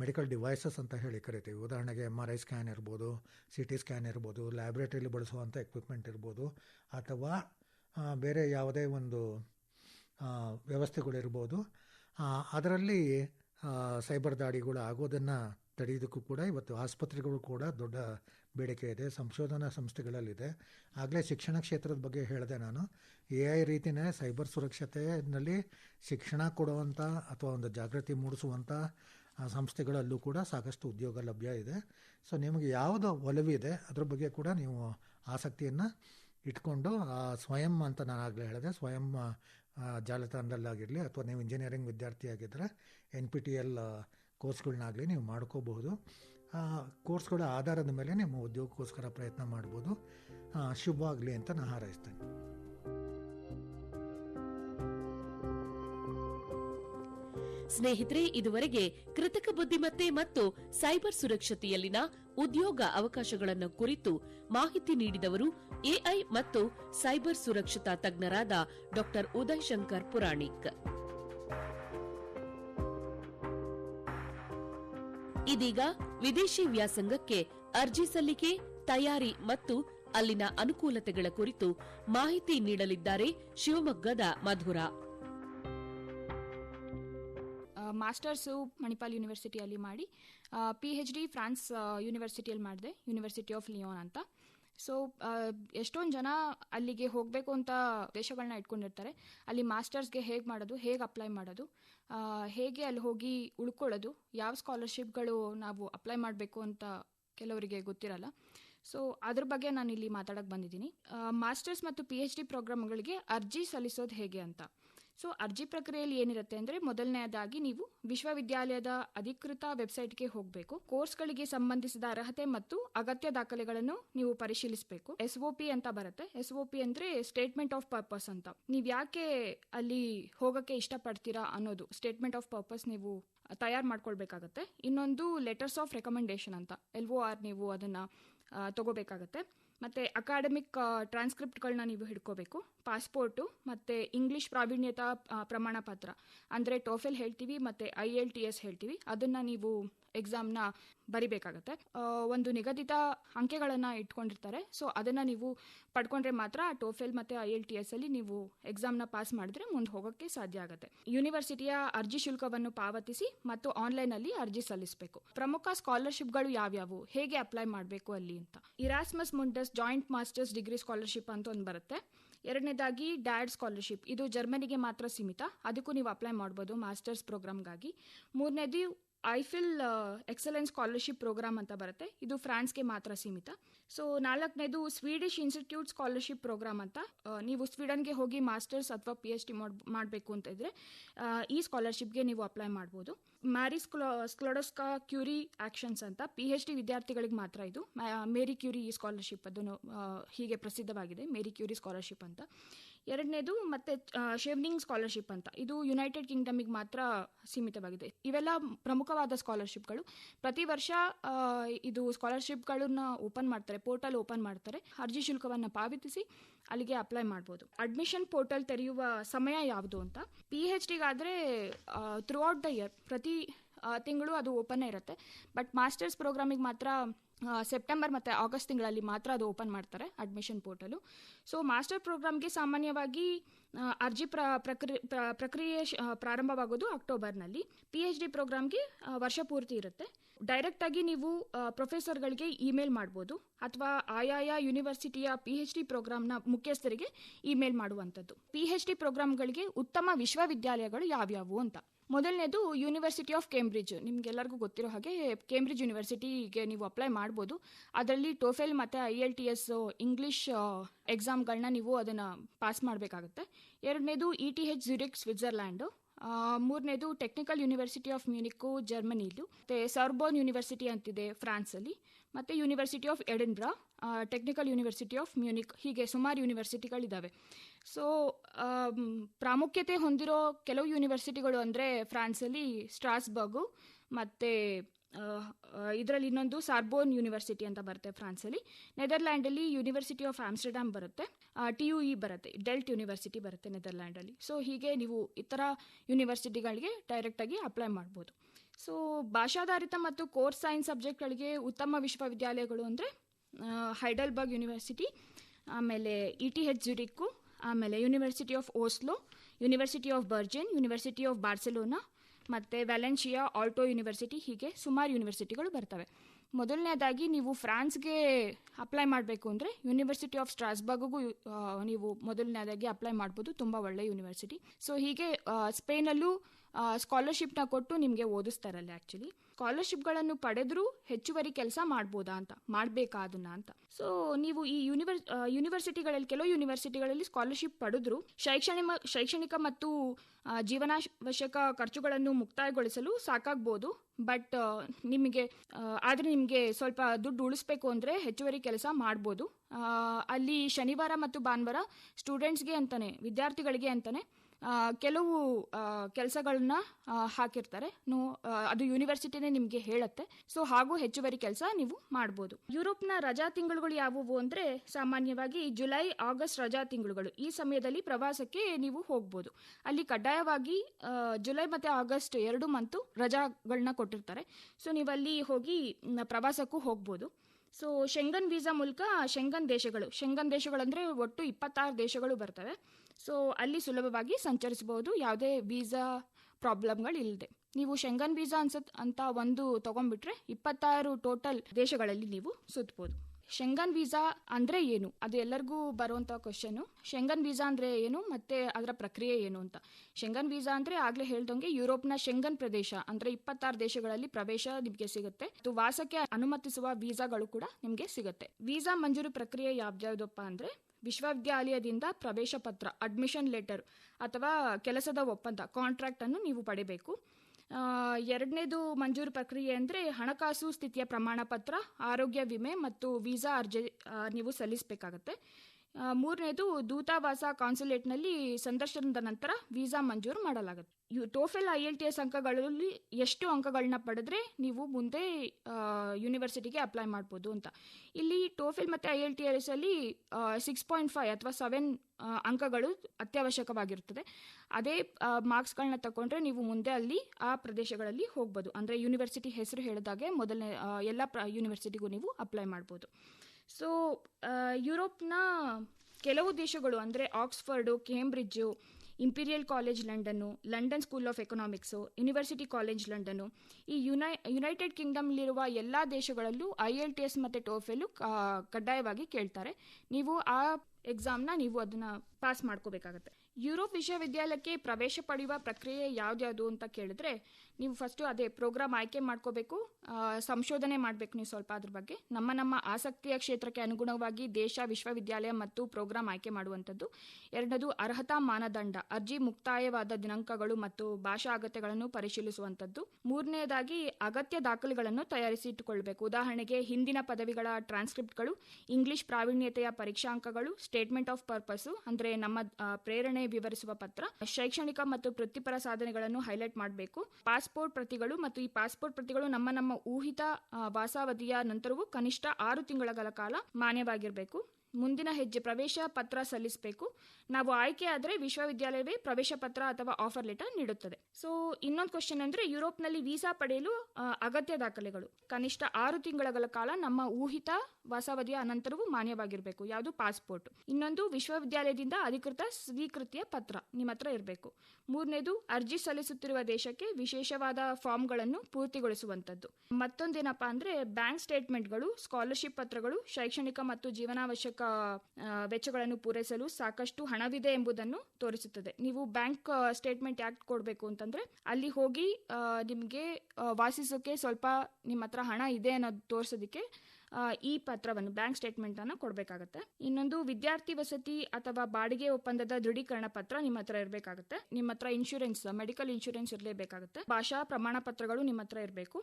ಮೆಡಿಕಲ್ ಡಿವೈಸಸ್ ಅಂತ ಹೇಳಿ ಕರಿತೀವಿ. ಉದಾಹರಣೆಗೆ ಎಂ ಆರ್ ಐ ಸ್ಕ್ಯಾನ್ ಇರ್ಬೋದು ಸಿ ಟಿ ಸ್ಕ್ಯಾನ್ ಇರ್ಬೋದು, ಲ್ಯಾಬ್ರೇಟರಿಲಿ ಬಳಸುವಂಥ ಎಕ್ವಿಪ್ಮೆಂಟ್ ಇರ್ಬೋದು, ಅಥವಾ ಬೇರೆ ಯಾವುದೇ ಒಂದು ವ್ಯವಸ್ಥೆಗಳಿರ್ಬೋದು. ಅದರಲ್ಲಿ ಸೈಬರ್ ದಾಳಿಗಳು ಆಗೋದನ್ನು ತಡೆಯೋದಕ್ಕೂ ಕೂಡ ಇವತ್ತು ಆಸ್ಪತ್ರೆಗಳು ಕೂಡ ದೊಡ್ಡ ಬೇಡಿಕೆ ಇದೆ, ಸಂಶೋಧನಾ ಸಂಸ್ಥೆಗಳಲ್ಲಿದೆ. ಆಗಲೇ ಶಿಕ್ಷಣ ಕ್ಷೇತ್ರದ ಬಗ್ಗೆ ಹೇಳಿದೆ ನಾನು. ಎ ಐ ರೀತಿಯೇ ಸೈಬರ್ ಸುರಕ್ಷತೆಯಲ್ಲಿ ಶಿಕ್ಷಣ ಕೊಡುವಂಥ ಅಥವಾ ಒಂದು ಜಾಗೃತಿ ಮೂಡಿಸುವಂಥ ಸಂಸ್ಥೆಗಳಲ್ಲೂ ಕೂಡ ಸಾಕಷ್ಟು ಉದ್ಯೋಗ ಲಭ್ಯ ಇದೆ. ಸೊ ನಿಮಗೆ ಯಾವುದು ಒಲವಿದೆ ಅದ್ರ ಬಗ್ಗೆ ಕೂಡ ನೀವು ಆಸಕ್ತಿಯನ್ನು ಇಟ್ಕೊಂಡು ಸ್ವಯಂ ಅಂತ ನಾನು ಆಗಲೇ ಹೇಳಿದೆ, ಸ್ವಯಂ ಜಾಲತಾಣದಲ್ಲಾಗಿರಲಿ ಅಥವಾ ನೀವು ಇಂಜಿನಿಯರಿಂಗ್ ವಿದ್ಯಾರ್ಥಿಯಾಗಿದ್ದರೆ ಎನ್ ಪಿ ಟಿ ಎಲ್ ಕೋರ್ಸ್ಗಳನ್ನಾಗಲಿ ನೀವು ಮಾಡ್ಕೋಬಹುದು. ಕೋರ್ಸ್ಗಳ ಆಧಾರದ ಮೇಲೆ ನಿಮ್ಮ ಉದ್ಯೋಗಕ್ಕೋಸ್ಕರ ಪ್ರಯತ್ನ ಮಾಡ್ಬೋದು. ಶುಭವಾಗಲಿ ಅಂತ ನಾನು ಹಾರೈಸ್ತೇನೆ. ಸ್ನೇಹಿತರೆ, ಇದುವರೆಗೆ ಕೃತಕ ಬುದ್ಧಿಮತ್ತೆ ಮತ್ತು ಸೈಬರ್ ಸುರಕ್ಷತೆಯಲ್ಲಿನ ಉದ್ಯೋಗ ಅವಕಾಶಗಳನ್ನು ಕುರಿತು ಮಾಹಿತಿ ನೀಡಿದವರು ಎಐ ಮತ್ತು ಸೈಬರ್ ಸುರಕ್ಷತಾ ತಜ್ಞರಾದ ಡಾ ಉದಯ್ ಶಂಕರ್ ಪುರಾಣಿಕ್. ಇದೀಗ ವಿದೇಶಿ ವ್ಯಾಸಂಗಕ್ಕೆ ಅರ್ಜಿ ಸಲ್ಲಿಕೆ, ತಯಾರಿ ಮತ್ತು ಅಲ್ಲಿನ ಅನುಕೂಲತೆಗಳ ಕುರಿತು ಮಾಹಿತಿ ನೀಡಲಿದ್ದಾರೆ ಶಿವಮೊಗ್ಗದ ಮಧುರ. ಮಾಸ್ಟರ್ಸ್ ಮಣಿಪಾಲ್ ಯೂನಿವರ್ಸಿಟಿಯಲ್ಲಿ ಮಾಡಿ ಪಿ ಹೆಚ್ ಡಿ ಫ್ರಾನ್ಸ್ ಯೂನಿವರ್ಸಿಟಿಯಲ್ಲಿ ಮಾಡಿದೆ ಯೂನಿವರ್ಸಿಟಿ ಆಫ್ ಲಿಯೋನ್ ಅಂತ. ಸೊ ಎಷ್ಟೊಂದು ಜನ ಅಲ್ಲಿಗೆ ಹೋಗಬೇಕು ಅಂತ ದೇಶಗಳನ್ನ ಇಟ್ಕೊಂಡಿರ್ತಾರೆ. ಅಲ್ಲಿ ಮಾಸ್ಟರ್ಸ್ಗೆ ಹೇಗೆ ಮಾಡೋದು, ಹೇಗೆ ಅಪ್ಲೈ ಮಾಡೋದು ಹೇಗೆ ಅಲ್ಲಿ ಹೋಗಿ ಉಳ್ಕೊಳ್ಳೋದು, ಯಾವ ಸ್ಕಾಲರ್ಶಿಪ್ಗಳು ನಾವು ಅಪ್ಲೈ ಮಾಡಬೇಕು ಅಂತ ಕೆಲವರಿಗೆ ಗೊತ್ತಿರಲ್ಲ. ಸೊ ಅದ್ರ ಬಗ್ಗೆ ನಾನು ಇಲ್ಲಿ ಮಾತಾಡಕ್ಕೆ ಬಂದಿದ್ದೀನಿ ಮಾಸ್ಟರ್ಸ್ ಮತ್ತು ಪಿ ಎಚ್ ಡಿ ಪ್ರೋಗ್ರಾಮ್ಗಳಿಗೆ ಅರ್ಜಿ ಸಲ್ಲಿಸೋದು ಹೇಗೆ ಅಂತ. ಸೊ ಅರ್ಜಿ ಪ್ರಕ್ರಿಯೆಯಲ್ಲಿ ಏನಿರುತ್ತೆ ಅಂದರೆ ಮೊದಲನೆಯದಾಗಿ ನೀವು ವಿಶ್ವವಿದ್ಯಾಲಯದ ಅಧಿಕೃತ ವೆಬ್ಸೈಟ್ಗೆ ಹೋಗಬೇಕು. ಕೋರ್ಸ್ಗಳಿಗೆ ಸಂಬಂಧಿಸಿದ ಅರ್ಹತೆ ಮತ್ತು ಅಗತ್ಯ ದಾಖಲೆಗಳನ್ನು ನೀವು ಪರಿಶೀಲಿಸಬೇಕು. ಎಸ್ ಒ ಪಿ ಅಂತ ಬರುತ್ತೆ. ಎಸ್ ಒ ಪಿ ಅಂದರೆ ಸ್ಟೇಟ್ಮೆಂಟ್ ಆಫ್ ಪರ್ಪಸ್ ಅಂತ. ನೀವು ಯಾಕೆ ಅಲ್ಲಿ ಹೋಗೋಕ್ಕೆ ಇಷ್ಟಪಡ್ತೀರಾ ಅನ್ನೋದು ಸ್ಟೇಟ್ಮೆಂಟ್ ಆಫ್ ಪರ್ಪಸ್ ನೀವು ತಯಾರು ಮಾಡ್ಕೊಳ್ಬೇಕಾಗತ್ತೆ. ಇನ್ನೊಂದು ಲೆಟರ್ಸ್ ಆಫ್ ರೆಕಮೆಂಡೇಶನ್ ಅಂತ. ಎಲ್ ಒ ಆರ್ ನೀವು ಅದನ್ನು ತಗೋಬೇಕಾಗತ್ತೆ. ಮತ್ತು ಅಕಾಡೆಮಿಕ್ ಟ್ರಾನ್ಸ್ಕ್ರಿಪ್ಟ್ಗಳನ್ನ ನೀವು ಹಿಡ್ಕೋಬೇಕು. ಪಾಸ್ಪೋರ್ಟು ಮತ್ತು ಇಂಗ್ಲೀಷ್ ಪ್ರಾವೀಣ್ಯತಾ ಪ್ರಮಾಣ ಪತ್ರ ಅಂದರೆ ಟೋಫೆಲ್ ಹೇಳ್ತೀವಿ ಮತ್ತು ಐ ಎಲ್ ಟಿ ಎಸ್ ಹೇಳ್ತೀವಿ. ಅದನ್ನು ನೀವು ಎಕ್ಸಾಮ್ನ ಬರಿಬೇಕಾಗತ್ತೆ. ಒಂದು ನಿಗದಿತ ಅಂಕೆಗಳನ್ನು ಇಟ್ಕೊಂಡಿರ್ತಾರೆ. ಸೊ ಅದನ್ನು ನೀವು ಪಡ್ಕೊಂಡ್ರೆ ಮಾತ್ರ ಟೋಫೆಲ್ ಮತ್ತು ಐ ಎಲ್ ಟಿ ಎಸ್ ಅಲ್ಲಿ ನೀವು ಎಕ್ಸಾಮ್ನ ಪಾಸ್ ಮಾಡಿದ್ರೆ ಮುಂದೆ ಹೋಗೋಕ್ಕೆ ಸಾಧ್ಯ ಆಗುತ್ತೆ. ಯೂನಿವರ್ಸಿಟಿಯ ಅರ್ಜಿ ಶುಲ್ಕವನ್ನು ಪಾವತಿಸಿ ಮತ್ತು ಆನ್ಲೈನಲ್ಲಿ ಅರ್ಜಿ ಸಲ್ಲಿಸಬೇಕು. ಪ್ರಮುಖ ಸ್ಕಾಲರ್ಶಿಪ್ಗಳು ಯಾವ್ಯಾವು? ಹೇಗೆ ಅಪ್ಲೈ ಮಾಡಬೇಕು ಅಲ್ಲಿ ಅಂತ. Erasmus Mundus joint masters degree scholarship ಅಂತ ಒಂದು ಬರುತ್ತೆ. ಎರಡನೇದಾಗಿ ಡ್ಯಾಡ್ ಸ್ಕಾಲರ್ಶಿಪ್ ಇದು ಜರ್ಮನಿಗೆ ಮಾತ್ರ ಸೀಮಿತ. ಅದಕ್ಕೂ ನೀವು ಅಪ್ಲೈ ಮಾಡ್ಬೋದು ಮಾಸ್ಟರ್ಸ್ ಪ್ರೋಗ್ರಾಮ್ಗಾಗಿ ಮೂರನೇದು ಐಫಿಲ್ ಎಕ್ಸಲೆನ್ಸ್ ಸ್ಕಾಲರ್ಶಿಪ್ ಪ್ರೋಗ್ರಾಮ್ ಅಂತ ಬರುತ್ತೆ. ಇದು ಫ್ರಾನ್ಸ್ಗೆ ಮಾತ್ರ ಸೀಮಿತ. ಸೊ ನಾಲ್ಕನೇದು ಸ್ವೀಡಿಷ್ ಇನ್ಸ್ಟಿಟ್ಯೂಟ್ ಸ್ಕಾಲರ್ಶಿಪ್ ಪ್ರೋಗ್ರಾಮ್ ಅಂತ. ಆ, ನೀವು ಸ್ವೀಡನ್ಗೆ ಹೋಗಿ ಮಾಸ್ಟರ್ಸ್ ಅಥವಾ ಪಿ ಎಚ್ ಡಿ ಮಾಡಬೇಕು ಅಂತ ಇದ್ರೆ ಆ, ಈ ಸ್ಕಾಲರ್ಶಿಪ್ಗೆ ನೀವು ಅಪ್ಲೈ ಮಾಡ್ಬೋದು. Marie Sklo Sklodowska Curie actions ಅಂತ ಪಿ ಎಚ್ ಡಿ ವಿದ್ಯಾರ್ಥಿಗಳಿಗೆ ಮಾತ್ರ ಇದು. ಮೇರಿ ಕ್ಯೂರಿ ಈ ಸ್ಕಾಲರ್ಶಿಪ್ ಅದನ್ನು ಆ, ಹೀಗೆ ಪ್ರಸಿದ್ಧವಾಗಿದೆ. ಮೇರಿ ಕ್ಯೂರಿ ಸ್ಕಾಲರ್ಶಿಪ್ ಅಂತ. ಎರಡನೇದು ಮತ್ತೆ ಶೇವ್ನಿಂಗ್ ಸ್ಕಾಲರ್ಶಿಪ್ ಅಂತ. ಇದು ಯುನೈಟೆಡ್ ಕಿಂಗ್ಡಮಿಗೆ ಮಾತ್ರ ಸೀಮಿತವಾಗಿದೆ. ಇವೆಲ್ಲ ಪ್ರಮುಖವಾದ ಸ್ಕಾಲರ್ಶಿಪ್ಗಳು ಪ್ರತಿ ವರ್ಷ ಇದು ಸ್ಕಾಲರ್ಶಿಪ್ಗಳನ್ನ ಓಪನ್ ಮಾಡ್ತಾರೆ ಪೋರ್ಟಲ್ ಓಪನ್ ಮಾಡ್ತಾರೆ. ಅರ್ಜಿ ಶುಲ್ಕವನ್ನು ಪಾವತಿಸಿ ಅಲ್ಲಿಗೆ ಅಪ್ಲೈ ಮಾಡ್ಬೋದು. ಅಡ್ಮಿಷನ್ ಪೋರ್ಟಲ್ ತೆರೆಯುವ ಸಮಯ ಯಾವುದು ಅಂತ. ಪಿ ಎಚ್ ಡಿಗಾದರೆ ಥ್ರೂ ಔಟ್ ದ ಇಯರ್ ಪ್ರತಿ ತಿಂಗಳು ಅದು ಓಪನ್ ಇರುತ್ತೆ. ಬಟ್ ಮಾಸ್ಟರ್ಸ್ ಪ್ರೋಗ್ರಾಮಿಗೆ ಮಾತ್ರ ಸೆಪ್ಟೆಂಬರ್ ಮತ್ತು ಆಗಸ್ಟ್ ತಿಂಗಳಲ್ಲಿ ಮಾತ್ರ ಅದು ಓಪನ್ ಮಾಡ್ತಾರೆ ಅಡ್ಮಿಷನ್ ಪೋರ್ಟಲು. ಸೊ ಮಾಸ್ಟರ್ ಪ್ರೋಗ್ರಾಮ್ಗೆ ಸಾಮಾನ್ಯವಾಗಿ ಅರ್ಜಿ ಪ್ರ, ಪ್ರಕ್ರಿ, ಪ್ರ- ಪ್ರಕ್ರಿಯೆ ಪ್ರಾರಂಭವಾಗೋದು ಅಕ್ಟೋಬರ್ನಲ್ಲಿ. ಪಿ ಎಚ್ ಡಿ ಪ್ರೋಗ್ರಾಮ್ಗೆ ವರ್ಷ ಪೂರ್ತಿ ಇರುತ್ತೆ. ಡೈರೆಕ್ಟಾಗಿ ನೀವು ಪ್ರೊಫೆಸರ್ಗಳಿಗೆ ಇಮೇಲ್ ಮಾಡ್ಬೋದು ಅಥವಾ ಆಯಾಯ ಯೂನಿವರ್ಸಿಟಿಯ ಪಿ ಎಚ್ ಡಿ ಪ್ರೋಗ್ರಾಮ್ನ ಮುಖ್ಯಸ್ಥರಿಗೆ ಇಮೇಲ್ ಮಾಡುವಂಥದ್ದು. ಪಿ ಎಚ್ ಡಿ ಪ್ರೋಗ್ರಾಮ್ಗಳಿಗೆ ಉತ್ತಮ ವಿಶ್ವವಿದ್ಯಾಲಯಗಳು ಯಾವ್ಯಾವು ಅಂತ. ಮೊದಲನೇದು ಯೂನಿವರ್ಸಿಟಿ ಆಫ್ ಕೇಂಬ್ರಿಡ್ಜ್ ನಿಮ್ಗೆಲ್ಲರಿಗೂ ಗೊತ್ತಿರೋ ಹಾಗೆ ಕೇಂಬ್ರಿಡ್ಜ್ ಯೂನಿವರ್ಸಿಟಿಗೆ ನೀವು ಅಪ್ಲೈ ಮಾಡ್ಬೋದು. ಅದರಲ್ಲಿ ಟೋಫೆಲ್ ಮತ್ತು I L T S English ಎಕ್ಸಾಮ್ಗಳನ್ನ ನೀವು ಅದನ್ನು ಪಾಸ್ ಮಾಡಬೇಕಾಗುತ್ತೆ. ಎರಡನೇದು E T H Zurich Switzerland ಮೂರನೇದು ಟೆಕ್ನಿಕಲ್ ಯೂನಿವರ್ಸಿಟಿ ಆಫ್ ಮ್ಯೂನಿಕ್ಕು ಜರ್ಮನಿಲು ಮತ್ತು ಸರ್ಬೋನ್ ಯೂನಿವರ್ಸಿಟಿ ಅಂತಿದೆ ಫ್ರಾನ್ಸಲ್ಲಿ ಮತ್ತು university of Edinburgh technical university of Munich ಹೀಗೆ ಸುಮಾರು ಯೂನಿವರ್ಸಿಟಿಗಳಿದ್ದಾವೆ ಸೊ ಪ್ರಾಮುಖ್ಯತೆ ಹೊಂದಿರೋ ಕೆಲವು ಯೂನಿವರ್ಸಿಟಿಗಳು ಅಂದರೆ ಫ್ರಾನ್ಸಲ್ಲಿ ಸ್ಟ್ರಾಸ್ಬರ್ಗು ಮತ್ತು ಇದರಲ್ಲಿ ಇನ್ನೊಂದು ಸಾರ್ಬೋನ್ ಯೂನಿವರ್ಸಿಟಿ ಅಂತ ಬರುತ್ತೆ ಫ್ರಾನ್ಸಲ್ಲಿ. ನೆದರ್ಲ್ಯಾಂಡಲ್ಲಿ ಯೂನಿವರ್ಸಿಟಿ ಆಫ್ ಆಮ್ಸ್ಟರ್ಡ್ಯಾಮ್ ಬರುತ್ತೆ. ಟಿ ಯು ಇ ಬರುತ್ತೆ. ಡೆಲ್ಟ್ ಯೂನಿವರ್ಸಿಟಿ ಬರುತ್ತೆ ನೆದರ್ಲ್ಯಾಂಡಲ್ಲಿ. ಸೊ ಹೀಗೆ ನೀವು ಇತರ ಯೂನಿವರ್ಸಿಟಿಗಳಿಗೆ ಡೈರೆಕ್ಟಾಗಿ ಅಪ್ಲೈ ಮಾಡ್ಬೋದು. ಸೊ ಭಾಷಾಧಾರಿತ ಮತ್ತು ಕೋರ್ಸ್ ಸೈನ್ಸ್ ಸಬ್ಜೆಕ್ಟ್ಗಳಿಗೆ ಉತ್ತಮ ವಿಶ್ವವಿದ್ಯಾಲಯಗಳು ಅಂದರೆ ಹೈಡಲ್ಬರ್ಗ್ ಯೂನಿವರ್ಸಿಟಿ, ಆಮೇಲೆ ಇ ಟಿ ಹೆಚ್ ಜುರಿಕ್ಕು, ಆಮೇಲೆ university of Oslo, university of Bergen university of Barcelona, ಮತ್ತು ವ್ಯಾಲೆನ್ಶಿಯಾ ಆಲ್ಟೋ ಯೂನಿವರ್ಸಿಟಿ, ಹೀಗೆ ಸುಮಾರು ಯೂನಿವರ್ಸಿಟಿಗಳು ಬರ್ತವೆ. ಮೊದಲನೇದಾಗಿ ನೀವು ಫ್ರಾನ್ಸ್ಗೆ ಅಪ್ಲೈ ಮಾಡಬೇಕು ಅಂದರೆ ಯೂನಿವರ್ಸಿಟಿ ಆಫ್ ಸ್ಟ್ರಾಸ್ಬರ್ಗ್ಗೂ ನೀವು ಮೊದಲನೇದಾಗಿ ಅಪ್ಲೈ ಮಾಡ್ಬೋದು, ತುಂಬ ಒಳ್ಳೆಯ ಯೂನಿವರ್ಸಿಟಿ. ಸೊ ಹೀಗೆ ಸ್ಪೇನಲ್ಲೂ ಸ್ಕಾಲರ್ಶಿಪ್ನ ಕೊಟ್ಟು ನಿಮಗೆ ಓದಿಸ್ತಾರಲ್ಲ ಆ್ಯಕ್ಚುಲಿ ಸ್ಕಾಲರ್ಶಿಪ್ಗಳನ್ನು ಪಡೆದರೂ ಹೆಚ್ಚುವರಿ ಕೆಲಸ ಮಾಡ್ಬೋದಾ ಅಂತ ಮಾಡಬೇಕಾ ಅದನ್ನ ಅಂತ. ಸೊ ನೀವು ಈ ಯೂನಿವರ್ ಯೂನಿವರ್ಸಿಟಿಗಳಲ್ಲಿ ಕೆಲವು ಯೂನಿವರ್ಸಿಟಿಗಳಲ್ಲಿ ಸ್ಕಾಲರ್ಶಿಪ್ ಪಡೆದ್ರು ಶೈಕ್ಷಣಿಕ ಶೈಕ್ಷಣಿಕ ಮತ್ತು ಜೀವನಾವಶ್ಯಕ ಖರ್ಚುಗಳನ್ನು ಮುಕ್ತಾಯಗೊಳಿಸಲು ಸಾಕಾಗ್ಬೋದು. ಬಟ್ ನಿಮಗೆ ಆದರೆ ನಿಮಗೆ ಸ್ವಲ್ಪ ದುಡ್ಡು ಉಳಿಸ್ಬೇಕು ಅಂದರೆ ಹೆಚ್ಚುವರಿ ಕೆಲಸ ಮಾಡ್ಬೋದು. ಅಲ್ಲಿ ಶನಿವಾರ ಮತ್ತು ಭಾನುವಾರ ಸ್ಟೂಡೆಂಟ್ಸ್ಗೆ ಅಂತಾನೆ ವಿದ್ಯಾರ್ಥಿಗಳಿಗೆ ಅಂತಾನೆ ಆ, ಕೆಲವು ಕೆಲಸಗಳನ್ನ ಹಾಕಿರ್ತಾರೆ. ನೋ ಅದು ಯೂನಿವರ್ಸಿಟಿನೇ ನಿಮಗೆ ಹೇಳುತ್ತೆ. ಸೊ, ಹಾಗೂ ಹೆಚ್ಚುವರಿ ಕೆಲಸ ನೀವು ಮಾಡ್ಬೋದು. ಯುರೋಪ್ನ ರಜಾ ತಿಂಗಳುಗಳು ಯಾವುವು ಅಂದರೆ, ಸಾಮಾನ್ಯವಾಗಿ ಜುಲೈ, ಆಗಸ್ಟ್ ರಜಾ ತಿಂಗಳುಗಳು. ಈ ಸಮಯದಲ್ಲಿ ಪ್ರವಾಸಕ್ಕೆ ನೀವು ಹೋಗ್ಬೋದು. ಅಲ್ಲಿ ಕಡ್ಡಾಯವಾಗಿ ಜುಲೈ ಮತ್ತು ಆಗಸ್ಟ್ ಎರಡು ಮಂತು ರಜಾಗಳನ್ನ ಕೊಟ್ಟಿರ್ತಾರೆ. ಸೊ ನೀವು ಅಲ್ಲಿ ಹೋಗಿ ಪ್ರವಾಸಕ್ಕೂ ಹೋಗ್ಬೋದು. ಸೊ, ಶೆಂಗನ್ ವೀಸಾ ಮೂಲಕ ಶೆಂಗನ್ ದೇಶಗಳು. ಶೆಂಗನ್ ದೇಶಗಳಂದರೆ ಒಟ್ಟು ಇಪ್ಪತ್ತಾರು ದೇಶಗಳು ಬರ್ತವೆ. ಸೊ ಅಲ್ಲಿ ಸುಲಭವಾಗಿ ಸಂಚರಿಸಬಹುದು. ಯಾವುದೇ ವೀಸಾ ಪ್ರಾಬ್ಲಮ್ಗಳು ಇಲ್ಲದೆ ನೀವು ಶೆಂಗನ್ ವೀಸಾ ಅನ್ಸತ್, ಅಂತ ಒಂದು ತಗೊಂಡ್ಬಿಟ್ರೆ ಇಪ್ಪತ್ತಾರು ಟೋಟಲ್ ದೇಶಗಳಲ್ಲಿ ನೀವು ಸುತ್ತಬಹುದು ಶೆಂಗನ್ ವೀಸಾ ಅಂದ್ರೆ ಏನು? ಅದು ಎಲ್ಲರಿಗೂ ಬರುವಂತ ಕ್ವಶನ್ ಶೆಂಗನ್ ವೀಸಾ ಅಂದ್ರೆ ಏನು? ಮತ್ತೆ ಅದರ ಪ್ರಕ್ರಿಯೆ ಏನು ಅಂತ. ಶೆಂಗನ್ ವೀಸಾ ಅಂದ್ರೆ ಆಗ್ಲೇ ಹೇಳ್ದಂಗೆ ಯುರೋಪ್ನ ಶೆಂಗನ್ ಪ್ರದೇಶ. ಅಂದ್ರೆ ಇಪ್ಪತ್ತಾರು ದೇಶಗಳಲ್ಲಿ ಪ್ರವೇಶ ನಿಮಗೆ ಸಿಗುತ್ತೆ. ಮತ್ತು ವಾಸಕ್ಕೆ ಅನುಮತಿಸುವ ವೀಸಾಗಳು ಕೂಡ ನಿಮಗೆ ಸಿಗುತ್ತೆ. ವೀಸಾ ಮಂಜೂರು ಪ್ರಕ್ರಿಯೆ ಯಾವ್ದಾವ್ದಪ್ಪ ಅಂದರೆ ವಿಶ್ವವಿದ್ಯಾಲಯದಿಂದ ಪ್ರವೇಶ ಪತ್ರ ಅಡ್ಮಿಷನ್ ಲೆಟರ್ ಅಥವಾ ಕೆಲಸದ ಒಪ್ಪಂದ ಕಾಂಟ್ರಾಕ್ಟ್ ಅನ್ನು ನೀವು ಪಡೆಯಬೇಕು ಎರಡನೇದು ಮಂಜೂರು ಪ್ರಕ್ರಿಯೆ ಅಂದರೆ ಹಣಕಾಸು ಸ್ಥಿತಿಯ ಪ್ರಮಾಣ ಪತ್ರ ಆರೋಗ್ಯ ವಿಮೆ ಮತ್ತು ವೀಸಾ ಅರ್ಜಿ ನೀವು ಸಲ್ಲಿಸಬೇಕಾಗತ್ತೆ. ಮೂರನೇದು ದೂತಾವಾಸ ಕಾನ್ಸುಲೇಟ್ನಲ್ಲಿ ಸಂದರ್ಶನದ ನಂತರ ವೀಸಾ ಮಂಜೂರು ಮಾಡಲಾಗುತ್ತೆ you TOEFL I L T S ಅಂಕಗಳಲ್ಲಿ ಎಷ್ಟು ಅಂಕಗಳನ್ನ ಪಡೆದ್ರೆ ನೀವು ಮುಂದೆ ಯೂನಿವರ್ಸಿಟಿಗೆ ಅಪ್ಲೈ ಮಾಡ್ಬೋದು ಅಂತ. ಇಲ್ಲಿ ಟೋಫೆಲ್ ಮತ್ತು ಐ ಎಲ್ ಟಿ ಎಸ್ ಅಲ್ಲಿ ಸಿಕ್ಸ್ ಪಾಯಿಂಟ್ ಫೈವ್ ಅಥವಾ ಸೆವೆನ್ ಅಂಕಗಳು ಅತ್ಯವಶ್ಯಕವಾಗಿರುತ್ತದೆ. ಅದೇ ಮಾರ್ಕ್ಸ್ಗಳನ್ನ ತಗೊಂಡ್ರೆ ನೀವು ಮುಂದೆ ಅಲ್ಲಿ, ಆ ಪ್ರದೇಶಗಳಲ್ಲಿ ಹೋಗ್ಬೋದು. ಅಂದರೆ ಯೂನಿವರ್ಸಿಟಿ ಹೆಸರು ಹೇಳಿದಾಗೆ ಮೊದಲನೇ ಎಲ್ಲ ಪ್ರ, ಯೂನಿವರ್ಸಿಟಿಗೂ ನೀವು ಅಪ್ಲೈ ಮಾಡ್ಬೋದು. ಸೊ ಯುರೋಪ್ನ ಕೆಲವು ದೇಶಗಳು ಅಂದರೆ Oxford, Cambridge, imperial college London, London school of economics, university college London, ಈ ಯುನೈ, ಯುನೈಟೆಡ್ ಕಿಂಗ್ಡಮ್ಲಿರುವ ಎಲ್ಲ ದೇಶಗಳಲ್ಲೂ ಐ ಎಲ್ ಟಿ ಎಸ್ ಮತ್ತು ಟೋಫೆಲು ಕಡ್ಡಾಯವಾಗಿ ಕೇಳ್ತಾರೆ. ನೀವು ಆ ಎಕ್ಸಾಮ್ನ ನೀವು ಅದನ್ನು ಪಾಸ್ ಮಾಡ್ಕೋಬೇಕಾಗತ್ತೆ. ಯುರೋಪ್ ವಿಶ್ವವಿದ್ಯಾಲಯಕ್ಕೆ ಪ್ರವೇಶ ಪಡೆಯುವ ಪ್ರಕ್ರಿಯೆ ಯಾವ್ದ್ಯಾವುದು ಅಂತ ಕೇಳಿದ್ರೆ ನೀವು ಫಸ್ಟು ಅದೇ ಪ್ರೋಗ್ರಾಮ್ ಆಯ್ಕೆ ಮಾಡ್ಕೋಬೇಕು. ಸಂಶೋಧನೆ ಮಾಡಬೇಕು ನೀವು ಸ್ವಲ್ಪ ಅದ್ರ ಬಗ್ಗೆ. ನಮ್ಮ ನಮ್ಮ ಆಸಕ್ತಿಯ ಕ್ಷೇತ್ರಕ್ಕೆ ಅನುಗುಣವಾಗಿ ದೇಶ, ವಿಶ್ವವಿದ್ಯಾಲಯ ಮತ್ತು ಪ್ರೋಗ್ರಾಮ್ ಆಯ್ಕೆ ಮಾಡುವಂಥದ್ದು. ಎರಡನೇದು ಅರ್ಹತಾ ಮಾನದಂಡ, ಅರ್ಜಿ ಮುಕ್ತಾಯವಾದ ದಿನಾಂಕಗಳು ಮತ್ತು ಭಾಷಾ ಅಗತ್ಯಗಳನ್ನು ಪರಿಶೀಲಿಸುವಂಥದ್ದು. ಮೂರನೇದಾಗಿ ಅಗತ್ಯ ದಾಖಲೆಗಳನ್ನು ತಯಾರಿಸಿ ಇಟ್ಟುಕೊಳ್ಬೇಕು ಉದಾಹರಣೆಗೆ ಹಿಂದಿನ ಪದವಿಗಳ ಟ್ರಾನ್ಸ್ಕ್ರಿಪ್ಟ್ಗಳು ಇಂಗ್ಲಿಷ್ ಪ್ರಾವೀಣ್ಯತೆಯ ಪರೀಕ್ಷಾಂಕಗಳು ಸ್ಟೇಟ್ಮೆಂಟ್ ಆಫ್ ಪರ್ಪಸ್ ಅಂದ್ರೆ ನಮ್ಮ ಪ್ರೇರಣೆ ವಿವರಿಸುವ ಪತ್ರ, ಶೈಕ್ಷಣಿಕ ಮತ್ತು ವೃತ್ತಿಪರ ಸಾಧನೆಗಳನ್ನು ಹೈಲೈಟ್ ಮಾಡಬೇಕು. ಪಾಸ್ಪೋರ್ಟ್ ಪ್ರತಿಗಳು ಮತ್ತು ಈ ಪಾಸ್ಪೋರ್ಟ್ ಪ್ರತಿಗಳು ನಮ್ಮ ನಮ್ಮ ಊಹಿತ ವಾಸಾವಧಿಯ ನಂತರವೂ ಕನಿಷ್ಠ ಆರು ತಿಂಗಳ ಕಾಲ ಮಾನ್ಯವಾಗಿರಬೇಕು. ಮುಂದಿನ ಹೆಜ್ಜೆ ಪ್ರವೇಶ ಪತ್ರ ಸಲ್ಲಿಸಬೇಕು. ನಾವು ಆಯ್ಕೆ ಆದರೆ ವಿಶ್ವವಿದ್ಯಾಲಯವೇ ಪ್ರವೇಶ ಪತ್ರ ಅಥವಾ ಆಫರ್ ಲೆಟರ್ ನೀಡುತ್ತದೆ. ಸೊ ಇನ್ನೊಂದು ಕ್ವಶನ್ ಅಂದ್ರೆ ಯುರೋಪ್ನಲ್ಲಿ ವೀಸಾ ಪಡೆಯಲು ಅಗತ್ಯ ದಾಖಲೆಗಳು. ಕನಿಷ್ಠ ಆರು ತಿಂಗಳ ಕಾಲ ನಮ್ಮ ಊಹಿತ ವಾಸಾವಧಿಯ ಅನಂತರವೂ ಮಾನ್ಯವಾಗಿರಬೇಕು. ಯಾವುದು? ಪಾಸ್ಪೋರ್ಟ್ ಇನ್ನೊಂದು ವಿಶ್ವವಿದ್ಯಾಲಯದಿಂದ ಅಧಿಕೃತ ಸ್ವೀಕೃತಿಯ ಪತ್ರ ನಿಮ್ಮ ಹತ್ರ ಇರಬೇಕು. ಮೂರನೇದು, ಅರ್ಜಿ ಸಲ್ಲಿಸುತ್ತಿರುವ ದೇಶಕ್ಕೆ ವಿಶೇಷವಾದ ಫಾರ್ಮ್ಗಳನ್ನು ಪೂರ್ತಿಗೊಳಿಸುವಂತದ್ದು ಮತ್ತೊಂದೇನಪ್ಪ ಅಂದ್ರೆ ಬ್ಯಾಂಕ್ ಸ್ಟೇಟ್ಮೆಂಟ್ಗಳು, ಸ್ಕಾಲರ್ಶಿಪ್ ಪತ್ರಗಳು, ಶೈಕ್ಷಣಿಕ ಮತ್ತು ಜೀವನಾವಶ್ಯಕ ವೆಚ್ಚಗಳನ್ನು ಪೂರೈಸಲು ಸಾಕಷ್ಟು ಹಣವಿದೆ ಎಂಬುದನ್ನು ತೋರಿಸುತ್ತದೆ. ನೀವು ಬ್ಯಾಂಕ್ ಸ್ಟೇಟ್ಮೆಂಟ್ ಯಾಕೆ ಕೊಡಬೇಕು ಅಂತಂದ್ರೆ ಅಲ್ಲಿ ಹೋಗಿ ನಿಮಗೆ ವಾಸಿಸೋಕೆ ಸ್ವಲ್ಪ ನಿಮ್ಮ ಹತ್ರ ಹಣ ಇದೆ ಅನ್ನೋದು ತೋರಿಸೋದಕ್ಕೆ ಈ ಪತ್ರವನ್ನು, ಬ್ಯಾಂಕ್ ಸ್ಟೇಟ್ಮೆಂಟ್ ಅನ್ನು ಕೊಡಬೇಕಾಗತ್ತೆ. ಇನ್ನೊಂದು ವಿದ್ಯಾರ್ಥಿ ವಸತಿ ಅಥವಾ ಬಾಡಿಗೆ ಒಪ್ಪಂದದ ದೃಢೀಕರಣ ಪತ್ರ ನಿಮ್ಮ ಹತ್ರ ಇರಬೇಕಾಗುತ್ತೆ. ನಿಮ್ಮ ಹತ್ರ ಇನ್ಶೂರೆನ್ಸ್ ಮೆಡಿಕಲ್ ಇನ್ಶೂರೆನ್ಸ್ ಇರಲೇಬೇಕಾಗುತ್ತೆ. ಭಾಷಾ ಪ್ರಮಾಣ ಪತ್ರಗಳು ನಿಮ್ಮ ಹತ್ರ ಇರಬೇಕು.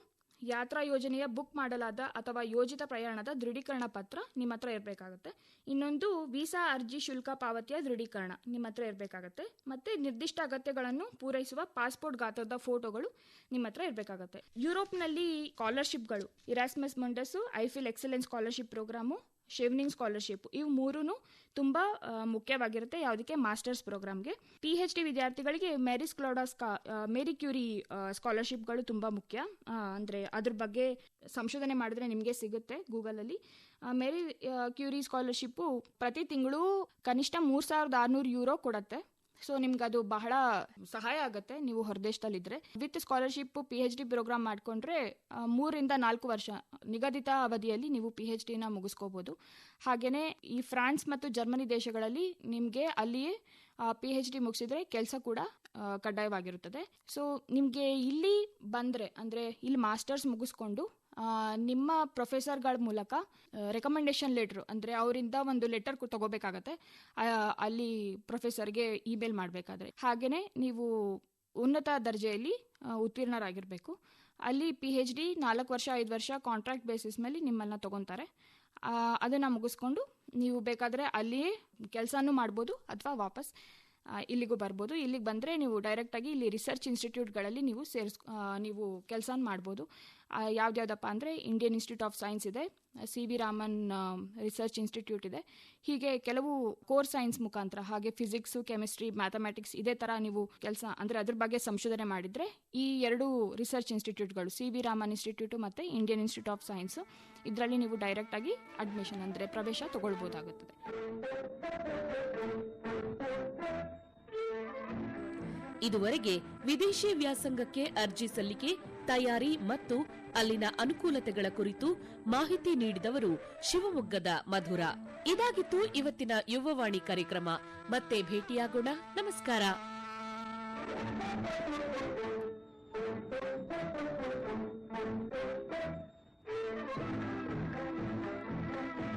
ಯಾತ್ರಾ ಯೋಜನೆಯ ಬುಕ್ ಮಾಡಲಾದ ಅಥವಾ ಯೋಜಿತ ಪ್ರಯಾಣದ ದೃಢೀಕರಣ ಪತ್ರ ನಿಮ್ಮ ಹತ್ರ ಇರಬೇಕಾಗುತ್ತೆ. ಇನ್ನೊಂದು ವೀಸಾ ಅರ್ಜಿ ಶುಲ್ಕ ಪಾವತಿಯ ದೃಢೀಕರಣ ನಿಮ್ಮ ಹತ್ರ ಇರಬೇಕಾಗತ್ತೆ. ಮತ್ತೆ ನಿರ್ದಿಷ್ಟ ಅಗತ್ಯಗಳನ್ನು ಪೂರೈಸುವ ಪಾಸ್ಪೋರ್ಟ್ ಗಾತ್ರದ ಫೋಟೋಗಳು ನಿಮ್ಮ ಹತ್ರ ಇರಬೇಕಾಗತ್ತೆ. ಯುರೋಪ್ನಲ್ಲಿ ಸ್ಕಾಲರ್ಶಿಪ್ಗಳು, Erasmus Mundus Eiffel excellence scholarship programme Chevening scholarship ಇವು ಮೂರೂ ತುಂಬ ಮುಖ್ಯವಾಗಿರುತ್ತೆ ಯಾವುದಕ್ಕೆ ಮಾಸ್ಟರ್ಸ್ ಪ್ರೋಗ್ರಾಮ್ಗೆ ಪಿ ಎಚ್ ಡಿ ವಿದ್ಯಾರ್ಥಿಗಳಿಗೆ ಮೇರಿ ಸ್ಕ್ಲೋಡಾ ಸ್ಕಾ ಮೇರಿ ಕ್ಯೂರಿ ಸ್ಕಾಲರ್ಶಿಪ್ಗಳು ತುಂಬ ಮುಖ್ಯ. ಅಂದರೆ ಅಂದ್ರೆ ಬಗ್ಗೆ ಸಂಶೋಧನೆ ಮಾಡಿದ್ರೆ ನಿಮಗೆ ಸಿಗುತ್ತೆ ಗೂಗಲಲ್ಲಿ ಮೇರಿ ಕ್ಯೂರಿ ಸ್ಕಾಲರ್ಶಿಪ್ಪು ಪ್ರತಿ ತಿಂಗಳು ಕನಿಷ್ಠ ಮೂರು ಸಾವಿರದ ಆರುನೂರು ಯೂರೋ ಕೊಡುತ್ತೆ. ಸೊ ನಿಮ್ಗೆ ಅದು ಬಹಳ ಸಹಾಯ ಆಗುತ್ತೆ. ನೀವು ಹೊರದೇಶದಲ್ಲಿದ್ದರೆ with scholarship P H D programme ಮಾಡಿಕೊಂಡ್ರೆ ಮೂರಿಂದ ನಾಲ್ಕು ವರ್ಷ ನಿಗದಿತ ಅವಧಿಯಲ್ಲಿ ನೀವು ಪಿ ಎಚ್ ಡಿನ ಮುಗಿಸ್ಕೋಬೋದು. ಹಾಗೆಯೇ ಈ ಫ್ರಾನ್ಸ್ ಮತ್ತು ಜರ್ಮನಿ ದೇಶಗಳಲ್ಲಿ ನಿಮಗೆ ಅಲ್ಲಿಯೇ ಪಿ ಎಚ್ ಡಿ ಮುಗಿಸಿದ್ರೆ ಕೆಲಸ ಕೂಡ ಕಡ್ಡಾಯವಾಗಿರುತ್ತದೆ. ಸೊ ನಿಮಗೆ ಇಲ್ಲಿ ಬಂದ್ರೆ, ಅಂದ್ರೆ ಇಲ್ಲಿ ಮಾಸ್ಟರ್ಸ್ ಮುಗಿಸ್ಕೊಂಡು ನಿಮ್ಮ ಪ್ರೊಫೆಸರ್ಗಳ ಮೂಲಕ ರೆಕಮೆಂಡೇಶನ್ ಲೆಟ್ರು ಅಂದರೆ ಅವರಿಂದ ಒಂದು ಲೆಟರ್ ತಗೋಬೇಕಾಗತ್ತೆ. ಅಲ್ಲಿ ಪ್ರೊಫೆಸರ್ಗೆ ಇಮೇಲ್ ಮಾಡಬೇಕಾದ್ರೆ. ಹಾಗೆಯೇ ನೀವು ಉನ್ನತ ದರ್ಜೆಯಲ್ಲಿ ಉತ್ತೀರ್ಣರಾಗಿರಬೇಕು. ಅಲ್ಲಿ ಪಿ ಹೆಚ್ ಡಿ ನಾಲ್ಕು ವರ್ಷ, ಐದು ವರ್ಷ ಕಾಂಟ್ರಾಕ್ಟ್ ಬೇಸಿಸ್ ಮೇಲೆ ನಿಮ್ಮನ್ನು ತಗೊತಾರೆ. ಅದನ್ನು ಮುಗಿಸ್ಕೊಂಡು ನೀವು ಬೇಕಾದರೆ ಅಲ್ಲಿಯೇ ಕೆಲಸನೂ ಮಾಡ್ಬೋದು ಅಥವಾ ವಾಪಸ್ ಇಲ್ಲಿಗೂ ಬರ್ಬೋದು. ಇಲ್ಲಿಗೆ ಬಂದರೆ ನೀವು ಡೈರೆಕ್ಟಾಗಿ ಇಲ್ಲಿ ರಿಸರ್ಚ್ ಇನ್ಸ್ಟಿಟ್ಯೂಟ್ಗಳಲ್ಲಿ ನೀವು ಸೇರಿಸ್ ನೀವು ಕೆಲಸ ಮಾಡ್ಬೋದು. ಯಾವ್ದ್ಯಾವ್ದಪ್ಪ ಅಂದರೆ ಇಂಡಿಯನ್ ಇನ್ಸ್ಟಿಟ್ಯೂಟ್ ಆಫ್ ಸೈನ್ಸ್ ಇದೆ. C V Raman research institute ಇದೆ. ಹೀಗೆ ಕೆಲವು ಕೋರ್ ಸೈನ್ಸ್ ಮುಖಾಂತರ, ಹಾಗೆ ಫಿಸಿಕ್ಸು ಕೆಮಿಸ್ಟ್ರಿ ಮ್ಯಾಥಮೆಟಿಕ್ಸ್ ಇದೇ ಥರ ನೀವು ಕೆಲಸ, ಅಂದರೆ ಅದ್ರ ಬಗ್ಗೆ ಸಂಶೋಧನೆ ಮಾಡಿದರೆ ಈ ಎರಡು ರಿಸರ್ಚ್ ಇನ್ಸ್ಟಿಟ್ಯೂಟ್ಗಳು ಸಿ ವಿ ರಾಮನ್ ಇನ್ಸ್ಟಿಟ್ಯೂಟು ಮತ್ತು ಇಂಡಿಯನ್ ಇನ್ಸ್ಟಿಟ್ಯೂಟ್ ಆಫ್ ಸೈನ್ಸು ಇದರಲ್ಲಿ ನೀವು ಡೈರೆಕ್ಟಾಗಿ ಅಡ್ಮಿಷನ್ ಅಂದರೆ ಪ್ರವೇಶ ತಗೊಳ್ಬೋದಾಗುತ್ತದೆ. ಇದುವರೆಗೆ ವಿದೇಶಿ ವ್ಯಾಸಂಗಕ್ಕೆ ಅರ್ಜಿ ಸಲ್ಲಿಕೆ, ತಯಾರಿ ಮತ್ತು ಅಲ್ಲಿನ ಅನುಕೂಲತೆಗಳ ಕುರಿತು ಮಾಹಿತಿ ನೀಡಿದವರು ಶಿವಮೊಗ್ಗದ ಮಧುರ. ಇದಾಗಿತ್ತು ಇವತ್ತಿನ ಯುವವಾಣಿ ಕಾರ್ಯಕ್ರಮ. ಮತ್ತೆ ಭೇಟಿಯಾಗೋಣ. ನಮಸ್ಕಾರ.